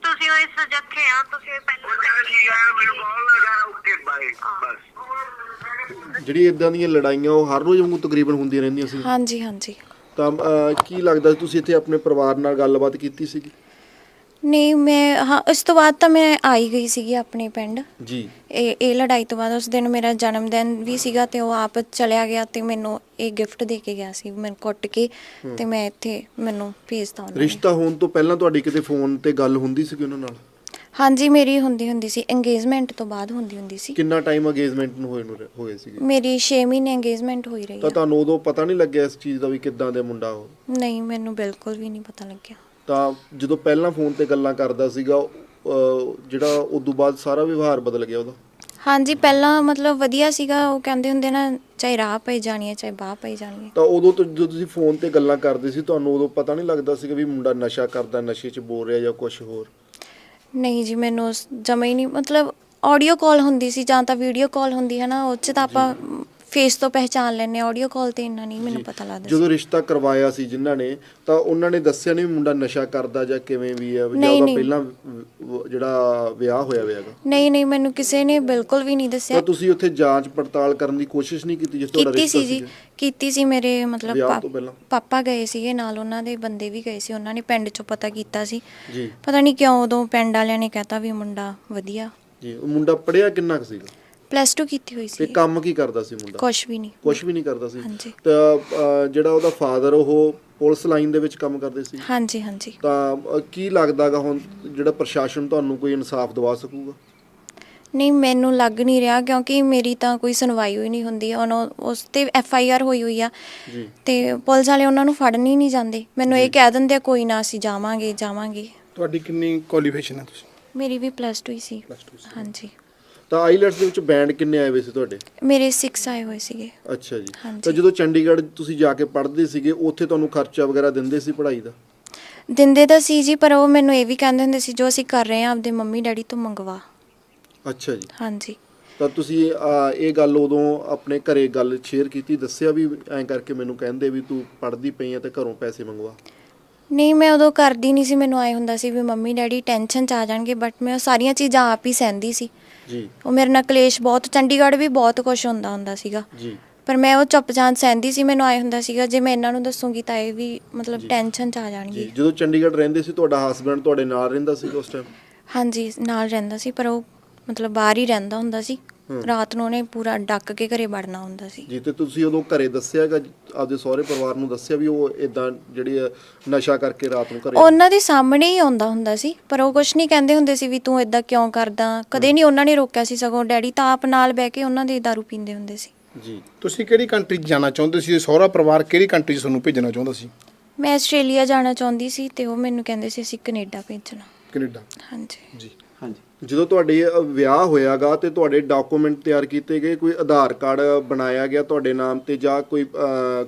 ਤੁਸੀਂ ਉਹ ਇਸ ਜੱਥੇ ਆ ਤੁਸੀਂ ਉਹ ਪਹਿਲਾਂ ਚੱਲ ਠੀਕ ਆ ਮੈਨੂੰ ਕਾਲ ਲਗਾ ਓਕੇ ਬਾਏ ਬਸ। ਜਿਹੜੀ ਇਦਾਂ ਦੀਆਂ ਲੜਾਈਆਂ ਉਹ ਹਰ ਰੋਜ਼ ਵਾਂਗੂ ਤਕਰੀਬਨ ਹੁੰਦੀਆਂ ਰਹਿੰਦੀਆਂ ਸੀ। ਹਾਂਜੀ ਹਾਂਜੀ। ਤਾਂ ਅਹ, ਕੀ ਲੱਗਦਾ ਤੁਸੀਂ ਇੱਥੇ ਆਪਣੇ ਪਰਿਵਾਰ ਨਾਲ ਗੱਲਬਾਤ ਕੀਤੀ ਸੀਗੀ? ਨਹੀਂ ਮੈਂ ਹਾਂ ਉਸ ਤੋਂ ਬਾਅਦ ਤਾਂ ਮੈਂ ਆਈ ਗਈ ਸੀਗੀ ਆਪਣੇ ਪਿੰਡ। ਜੀ। ਇਹ ਇਹ ਲੜਾਈ ਤੋਂ ਬਾਅਦ ਉਸ ਦਿਨ ਮੇਰਾ ਜਨਮ ਦਿਨ ਵੀ ਸੀਗਾ ਤੇ ਉਹ ਆਪ ਚਲਿਆ ਗਿਆ ਤੇ ਮੈਨੂੰ ਇਹ ਗਿਫਟ ਦੇ ਕੇ ਗਿਆ ਸੀ ਮੈਨੂੰ ਕੁੱਟ ਕੇ ਤੇ ਮੈਂ ਇੱਥੇ ਮੈਨੂੰ ਭੇਜਤਾ ਉਹਨਾਂ ਨੇ। ਰਿਸ਼ਤਾ ਹੋਣ ਤੋਂ ਪਹਿਲਾਂ ਤੁਹਾਡੀ ਕਿਤੇ ਫੋਨ ਤੇ ਗੱਲ ਹੁੰਦੀ ਸੀਗੀ ਉਹਨਾਂ ਨਾਲ? ਹਾਂਜੀ ਮੇਰੀ ਹੁੰਦੀ ਹੁੰਦੀ ਸੀ ਇੰਗੇਜਮੈਂਟ ਤੋਂ ਬਾਅਦ ਹੁੰਦੀ ਹੁੰਦੀ ਸੀ। ਕਿੰਨਾ ਟਾਈਮ ਅਗੇਜਮੈਂਟ ਨੂੰ ਹੋਏ ਨੂੰ ਰ- ਹੋਏ ਸੀਗੇ? ਮੇਰੀ 6 ਮਹੀਨੇ ਇੰਗੇਜਮੈਂਟ ਹੋਈ ਰਹੀ ਤਾਂ ਆ। ਤੁਹਾਨੂੰ ਉਦੋਂ ਪਤਾ ਨਹੀਂ ਲੱਗਿਆ ਇਸ ਚੀਜ਼ ਦਾ ਵੀ ਕਿੱਦਾਂ ਦੇ ਮੁੰਡਾ ਉਹ? ਨਹੀਂ ਮੈਨੂੰ ਬਿਲਕੁਲ ਵੀ ਨਹੀਂ ਪਤਾ ਲੱਗਿਆ। ਤਾਂ ਜਦੋਂ ਪਹਿਲਾਂ ਫੋਨ ਤੇ ਗੱਲਾਂ ਕਰਦਾ ਸੀਗਾ ਅਹ, ਜਿਹੜਾ ਉਦੋਂ ਬਾਅਦ ਸਾਰਾ ਵਿਵਹਾਰ ਬਦਲ ਗਿਆ ਉਹਦਾ? ਹਾਂਜੀ ਪਹਿਲਾਂ ਮਤਲਬ ਵਧੀਆ ਸੀਗਾ ਉਹ ਕਹਿੰਦੇ ਹੁੰਦੇ ਨਾ ਚਾਹੇ ਰਾਹ ਪਈ ਜਾਣੀ ਹੈ ਚਾਹੇ ਬਾਹ ਪਈ ਜਾਣੀ ਹੈ ਤਾਂ ਉਦੋਂ ਤੋਂ ਜਦੋਂ ਤੁਸੀਂ ਫੋਨ ਤੇ ਗੱਲਾਂ ਕਰਦੇ ਸੀ ਤੁਹਾਨੂੰ ਉਦੋਂ ਪਤਾ ਨਹੀਂ ਲੱਗਦਾ ਸੀਗਾ ਵੀ ਮੁੰਡਾ ਨਸ਼ਾ ਕਰਦਾ ਨਸ਼ੇ 'ਚ ਬੋਲ ਰਿਹਾ ਜਾਂ ਕੁਝ ਹੋਰ? ਨਹੀਂ ਜੀ ਮੈਨੂੰ ਜਮਾ ਹੀ ਨਹੀਂ ਮਤਲਬ ਆਡੀਓ ਕਾਲ ਹੁੰਦੀ ਸੀ ਜਾਂ ਤਾਂ ਵੀਡੀਓ ਕਾਲ ਹੁੰਦੀ ਹੈ ਨਾ ਉਹ 'ਚ ਤਾਂ ਆਪਾਂ ਫੇਸ ਤੋਂ ਪਹਿਚਾਨ ਲੈਂਦੇ ਆਡੀਓ ਕਾਲ ਤੇ ਇੰਨਾ ਨਹੀਂ ਮੈਨੂੰ ਪਤਾ ਲੱਗਦਾ ਸੀ। ਜਦੋਂ ਰਿਸ਼ਤਾ ਕਰਵਾਇਆ ਸੀ ਜਿਨ੍ਹਾਂ ਨੇ ਤਾਂ ਉਹਨਾਂ ਨੇ ਦੱਸਿਆ ਨਹੀਂ ਵੀ ਮੁੰਡਾ ਨਸ਼ਾ ਕਰਦਾ ਜਾਂ ਕਿਵੇਂ ਵੀ ਵੀ ਜਾਂ ਨਹੀਂ, ਉਹਦਾ ਨਹੀਂ। ਪਹਿਲਾਂ ਵ- ਜਿਹੜਾ ਵਿਆਹ ਹੋਇਆ ਹੋਇਆਗਾ ਨਹੀਂ ਨਹੀਂ ਮੈਨੂੰ ਕਿਸੇ ਨੇ ਬਿਲਕੁਲ ਵੀ ਨਹੀਂ ਦੱਸਿਆ। ਤਾਂ ਤੁਸੀਂ ਉੱਥੇ ਜਾਂਚ ਪੜਤਾਲ ਕਰਨ ਦੀ ਕੋਸ਼ਿਸ਼ ਨਹੀਂ ਕੀਤੀ ਜਿਸ ਤੁਹਾਡਾ ਕੀਤੀ ਰਿਸ਼ਤਾ ਸੀ ਜੀ ਸੀਗਾ? ਕੀਤੀ ਸੀ ਮੇਰੇ ਮਤਲਬ ਵਿਆਹ ਪਾਪ- ਤੋਂ ਪਹਿਲਾਂ? ਪਾਪਾ ਗਏ ਸੀਗੇ ਨਾਲ ਉਹਨਾਂ ਦੇ ਬੰਦੇ ਵੀ ਗਏ ਸੀ ਉਹਨਾਂ ਨੇ ਪਿੰਡ ਚੋਂ ਪਤਾ ਕੀਤਾ ਸੀ। ਜੀ। ਪਤਾ ਨਹੀਂ ਕਿਉਂ ਉਦੋਂ ਪਿੰਡ ਵਾਲਿਆਂ ਨੇ ਕਹਿਤਾ ਵੀ ਮੁੰਡਾ ਵਧੀਆ। ਜੀ ਉਹ ਮੁੰਡਾ ਪੜਿਆ ਕਿੰਨਾ ਕੁ ਸੀਗਾ? ਪਲੱਸ 2 ਕੀਤੀ ਹੋਈ ਤੇ ਸੀ। ਕੰਮ ਕੀ ਕਰਦਾ ਸੀ ਮੁੰਡਾ? ਕੁਝ ਵੀ ਨਹੀਂ। ਕੁਝ ਵੀ ਨਹੀਂ ਕਰਦਾ ਸੀ। ਹਾਂਜੀ। ਤਾਂ ਜਿਹੜਾ ਉਹਦਾ ਫਾਦਰ ਉਹ ਪੁਲਿਸ ਲਾਈਨ ਦੇ ਵਿੱਚ ਕੰਮ ਕਰਦੇ ਸੀ? ਹਾਂਜੀ ਹਾਂਜੀ। ਤਾਂ ਕੀ ਲੱਗਦਾਗਾ ਹੁਣ ਜਿਹੜਾ ਪ੍ਰਸ਼ਾਸਨ ਤੁਹਾਨੂੰ ਕੋਈ ਇਨਸਾਫ ਦਿਵਾ ਸਕੂਗਾ? ਨਹੀਂ ਮੈਨੂੰ ਲੱਗ ਨਹੀਂ ਰਿਹਾ ਕਿਉਂਕਿ ਮੇਰੀ ਤਾਂ ਕੋਈ ਸੁਣਵਾਈ ਹੋਈ ਨਹੀਂ ਹੁੰਦੀ। ਉਹਨਾਂ ਉਸ ਤੇ ਐਫ ਆਈ ਆਰ ਹੋਈ ਹੋਈ ਆ। ਜੀ। ਤੇ ਪੁਲਿਸ ਵਾਲੇ ਉਹਨਾਂ ਨੂੰ ਫੜਨ ਹੀ ਨਹੀਂ ਜਾਂਦੇ। ਮੈਨੂੰ ਇਹ ਕਹਿ ਦਿੰਦੇ ਆ ਕੋਈ ਨਾ ਅਸੀਂ ਜਾਵਾਂਗੇ ਜਾਵਾਂਗੇ। ਤੁਹਾਡੀ ਕਿੰਨੀ ਕੁਆਲੀਫਿਕੇਸ਼ਨ ਹੈ ਤੁਸੀਂ? ਮੇਰੀ ਵੀ ਪਲੱਸ 2 ਹੀ ਸੀ। ਹਾਂਜੀ। ਤਾਂ ਆਈਲੈਟਸ ਦੇ ਵਿੱਚ ਬੈਂਡ ਕਿੰਨੇ ਆਏ ਹੋਏ ਸੀ ਤੁਹਾਡੇ? ਮੇਰੇ 6 ਆਏ ਹੋਏ ਸੀਗੇ। ਅੱਛਾ ਜੀ। ਹਾਂਜੀ। ਤਾਂ ਜਦੋਂ ਚੰਡੀਗੜ੍ਹ ਤੁਸੀਂ ਜਾ ਕੇ ਪੜ੍ਹਦੇ ਸੀਗੇ ਉੱਥੇ ਤੁਹਾਨੂੰ ਖਰਚਾ ਵਗੈਰਾ ਦਿੰਦੇ ਸੀ ਪੜ੍ਹਾਈ ਦਾ? ਦਿੰਦੇ ਤਾਂ ਸੀ ਜੀ ਪਰ ਉਹ ਮੈਨੂੰ ਇਹ ਵੀ ਕਹਿੰਦੇ ਹੁੰਦੇ ਸੀ ਜੋ ਅਸੀਂ ਕਰ ਰਹੇ ਹਾਂ ਆਪਦੇ ਮੰਮੀ ਡੈਡੀ ਤੋਂ ਮੰਗਵਾ। ਅੱਛਾ ਜੀ। ਹਾਂਜੀ। ਤਾਂ ਤੁਸੀਂ ਅਹ, ਇਹ ਗੱਲ ਉਦੋਂ ਆਪਣੇ ਘਰੇ ਗੱਲ ਸ਼ੇਅਰ ਕੀਤੀ ਦੱਸਿਆ ਵੀ ਐਂ ਕਰਕੇ ਮੈਨੂੰ ਕਹਿੰਦੇ ਵੀ ਤੂੰ ਪੜ੍ਹਦੀ ਪਈ ਆ ਤੇ ਘਰੋਂ ਪੈਸੇ ਮੰਗਵਾ। ਨਹੀਂ ਮੈਂ ਉਦੋਂ ਕਰਦੀ ਨਹੀਂ ਸੀ ਮੈਨੂੰ ਆਏ ਹੁੰਦਾ ਸੀ ਵੀ ਮੰਮੀ ਡੈਡੀ ਟੈਨਸ਼ਨ ਚ ਆ ਜਾਣਗੇ ਬਟ ਮੈਂ ਉਹ ਸਾਰੀਆਂ ਚੀਜ਼ਾਂ ਆਪ ਹੀ ਸਹਿੰਦੀ ਸੀ। ਜੀ। ਉਹ ਮੇਰੇ ਨਾਲ ਕਲੇਸ਼ ਬਹੁਤ ਚੰਡੀਗੜ੍ਹ ਵੀ ਬਹੁਤ ਕੁਝ ਹੁੰਦਾ ਹੁੰਦਾ ਸੀਗਾ। ਜੀ। ਪਰ ਮੈਂ ਉਹ ਚੁੱਪਚਾਪ ਸਹਿੰਦੀ ਸੀ ਮੈਨੂੰ ਆਏ ਹੁੰਦਾ ਸੀਗਾ ਜੇ ਮੈਂ ਇਹਨਾਂ ਨੂੰ ਦੱਸੂਗੀ ਤਾਂ ਇਹ ਵੀ ਮਤਲਬ ਟੈਨਸ਼ਨ ਚ ਆ ਜੀ। ਜਾਣਗੇ ਜਦੋਂ ਚੰਡੀਗੜ੍ਹ ਰਹਿੰਦੇ ਸੀ ਤੁਹਾਡਾ ਹਸਬੰਡ ਤੁਹਾਡੇ ਨਾਲ ਰਹਿੰਦਾ ਸੀ ਉਸ ਟਾਈਮ ਹਾਂਜੀ ਨਾਲ ਰਹਿੰਦਾ ਸੀ ਪਰ ਉਹ ਮਤਲਬ ਬਾਹਰ ਹੀ ਰਹਿੰਦਾ ਹੁੰਦਾ ਸੀ। ਰਾਤ ਨੂੰ ਉਹਨੇ ਪੂਰਾ ਡੱਕ ਕੇ ਘਰੇ ਵੜਨਾ ਹੁੰਦਾ ਸੀ। ਜੀ ਤੇ ਤੁਸੀਂ ਉਦੋਂ ਘਰੇ ਦੱਸਿਆਗਾ ਆਪਦੇ ਸਹੁਰੇ ਪਰਿਵਾਰ ਨੂੰ ਦੱਸਿਆ ਵੀ ਉਹ ਇਦਾਂ ਜਿਹੜੀ ਨਸ਼ਾ ਕਰਕੇ ਰਾਤ ਨੂੰ ਘਰੇ ਉਹਨਾਂ ਦੇ ਸਾਹਮਣੇ ਹੀ ਆਉਂਦਾ ਹੁੰਦਾ ਸੀ ਪਰ ਉਹ ਕੁਝ ਨਹੀਂ ਕਹਿੰਦੇ ਹੁੰਦੇ ਸੀ ਵੀ ਤੂੰ ਇਦਾਂ ਕਿਉਂ ਕਰਦਾ? ਕਦੇ ਨਹੀਂ ਉਹਨਾਂ ਨੇ ਰੋਕਿਆ ਸੀ ਸਗੋਂ ਡੈਡੀ ਤਾਂ ਆਪ ਨਾਲ ਬਹਿ ਕੇ ਉਹਨਾਂ ਦੇ ਦਾਰੂ ਪੀਂਦੇ ਹੁੰਦੇ ਸੀ। ਜੀ। ਤੁਸੀਂ ਕਿਹੜੀ ਕੰਟਰੀ 'ਚ ਜਾਣਾ ਚਾਹੁੰਦੇ ਸੀ? ਸਹੁਰਾ ਪਰਿਵਾਰ ਕਿਹੜੀ ਕੰਟਰੀ 'ਚ ਤੁਹਾਨੂੰ ਭੇਜਣਾ ਚਾਹੁੰਦਾ ਸੀ? ਮੈਂ ਆਸਟ੍ਰੇਲੀਆ ਜਾਣਾ ਚਾਹੁੰਦੀ ਸੀ ਤੇ ਉਹ ਮੈਨੂੰ ਕਹਿੰਦੇ ਸੀ ਅਸੀਂ ਕੈਨੇਡਾ ਭੇਜਣਾ। ਕੈਨੇਡਾ। ਹਾਂਜੀ। ਜੀ। ਜਦੋਂ ਤੁਹਾਡੇ ਵਿਆਹ ਹੋਇਆਗਾ ਤੇ ਤੁਹਾਡੇ ਡਾਕੂਮੈਂਟ ਤਿਆਰ ਕੀਤੇ ਗਏ ਕੋਈ ਆਧਾਰ ਕਾਰਡ ਬਣਾਇਆ ਗਿਆ ਤੁਹਾਡੇ ਨਾਮ ਤੇ ਜਾਂ ਕੋਈ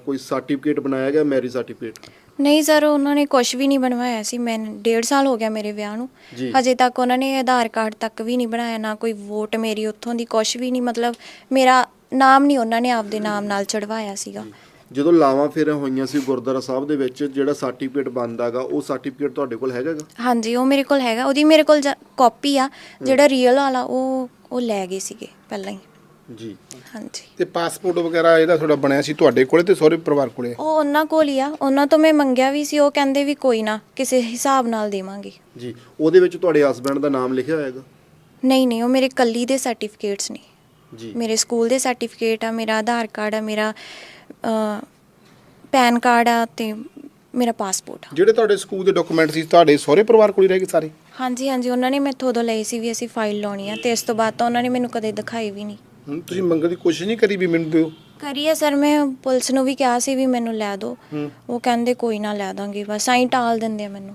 ਕੋਈ ਸਰਟੀਫਿਕੇਟ ਬਣਾਇਆ ਗਿਆ ਮੈਰਿਜ ਸਰਟੀਫਿਕੇਟ ਨਹੀਂ ਸਰ ਉਹਨਾਂ ਨੇ ਕੁਝ ਵੀ ਨਹੀਂ ਬਣਵਾਇਆ ਸੀ। ਮੈਂ ਡੇਢ ਸਾਲ ਹੋ ਗਿਆ ਮੇਰੇ ਵਿਆਹ ਨੂੰ। ਹਜੇ ਤੱਕ ਉਹਨਾਂ ਨੇ ਆਧਾਰ ਕਾਰਡ ਤੱਕ ਵੀ ਨਹੀਂ ਬਣਾਇਆ ਨਾ ਕੋਈ ਵੋਟ ਮੇਰੀ ਉੱਥੋਂ ਦੀ ਕੁਝ ਵੀ ਨਹੀਂ। ਮਤਲਬ ਮੇਰਾ ਨਾਮ ਨਹੀਂ ਉਹਨਾਂ ਨੇ ਆਪਦੇ ਨਾਮ ਨਾਲ ਚੜਵਾਇਆ ਸੀਗਾ। ਜਦੋਂ ਲਾਵਾਂ ਫੇਰਾਂ ਹੋਈਆਂ ਸੀ ਗੁਰਦੁਆਰਾ ਸਾਹਿਬ ਦੇ ਵਿੱਚ ਜਿਹੜਾ ਸਰਟੀਫਿਕੇਟ ਬਣਦਾਗਾ ਉਹ ਸਰਟੀਫਿਕੇਟ ਤੁਹਾਡੇ ਕੋਲ ਹੈਗਾਗਾ ਹਾਂਜੀ ਉਹ ਮੇਰੇ ਕੋਲ ਹੈਗਾ। ਉਹਦੀ ਮੇਰੇ ਕੋਲ ਕਾਪੀ ਆ ਜਿਹੜਾ ਰੀਅਲ ਵਾਲਾ ਉਹ ਉਹ ਲੈ ਗਏ ਸੀਗੇ ਪਹਿਲਾਂ ਹੀ। ਜੀ। ਹਾਂਜੀ। ਤੇ ਪਾਸਪੋਰਟ ਵਗੈਰਾ ਇਹਦਾ ਤੁਹਾਡਾ ਬਣਿਆ ਸੀ ਤੁਹਾਡੇ ਕੋਲੇ ਤੇ ਸਹੁਰੇ ਪਰਿਵਾਰ ਕੋਲੇ? ਉਹ ਉਹਨਾਂ ਕੋਲ ਹੀ ਆ। ਉਹਨਾਂ ਤੋਂ ਮੈਂ ਮੰਗਿਆ ਵੀ ਸੀ ਉਹ ਕਹਿੰਦੇ ਵੀ ਕੋਈ ਨਾ ਕਿਸੇ ਹਿਸਾਬ ਨਾਲ ਦੇਵਾਂਗੇ। ਜੀ। ਉਹਦੇ ਵਿੱਚ ਤੁਹਾਡੇ ਹਸਬੰਡ ਦਾ ਨਾਮ ਲਿਖਿਆ ਹੋਏਗਾ ਨਹੀਂ ਨਹੀਂ ਉਹ ਮੇਰੇ ਕੱਲੀ ਦੇ ਸਰਟੀਫਿਕੇਟਸ ਨੇ। ਜੀ। ਮੇਰੇ ਸਕੂਲ ਦੇ ਸਰਟੀਫਿਕੇਟ ਆ ਮੇਰਾ ਆਧਾਰ ਕਾਰਡ ਆ ਮੇਰਾ ਪੈਨ ਕਾਰਡ ਆ ਤੇ ਮੇਰਾ ਪਾਸਪੋਰਟ ਆ। ਜਿਹੜੇ ਤੁਹਾਡੇ ਸਕੂਲ ਦੇ ਡਾਕੂਮੈਂਟ ਸੀ ਤੁਹਾਡੇ ਸਹੁਰੇ ਪਰਿਵਾਰ ਕੋਲ ਹੀ ਰਹਿ ਗਏ ਸਾਰੇ? ਹਾਂਜੀ ਹਾਂਜੀ ਉਹਨਾਂ ਨੇ ਮੈਥੋਂ ਉਦੋਂ ਲਈ ਸੀ ਵੀ ਅਸੀਂ ਫਾਈਲ ਲਾਉਣੀ ਆ ਤੇ ਇਸ ਤੋਂ ਬਾਅਦ ਤਾਂ ਉਹਨਾਂ ਨੇ ਮੈਨੂੰ ਕਦੇ ਦਿਖਾਈ ਵੀ ਨਹੀਂ। ਹੁਣ ਤੁਸੀਂ ਮੰਗਣ ਦੀ ਕੋਸ਼ਿਸ਼ ਨਹੀਂ ਕਰੀ ਵੀ ਮੈਨੂੰ ਦਿਓ? ਕਰੀਏ ਸਰ ਮੈਂ ਪੁਲਿਸ ਨੂੰ ਵੀ ਕਿਹਾ ਸੀ ਵੀ ਮੈਨੂੰ ਲੈ ਦਿਓ। ਉਹ ਕਹਿੰਦੇ ਕੋਈ ਨਾ ਲੈ ਦਾਂਗੇ ਬਸ ਐਂ ਟਾਲ ਦਿੰਦੇ ਆ ਮੈਨੂੰ।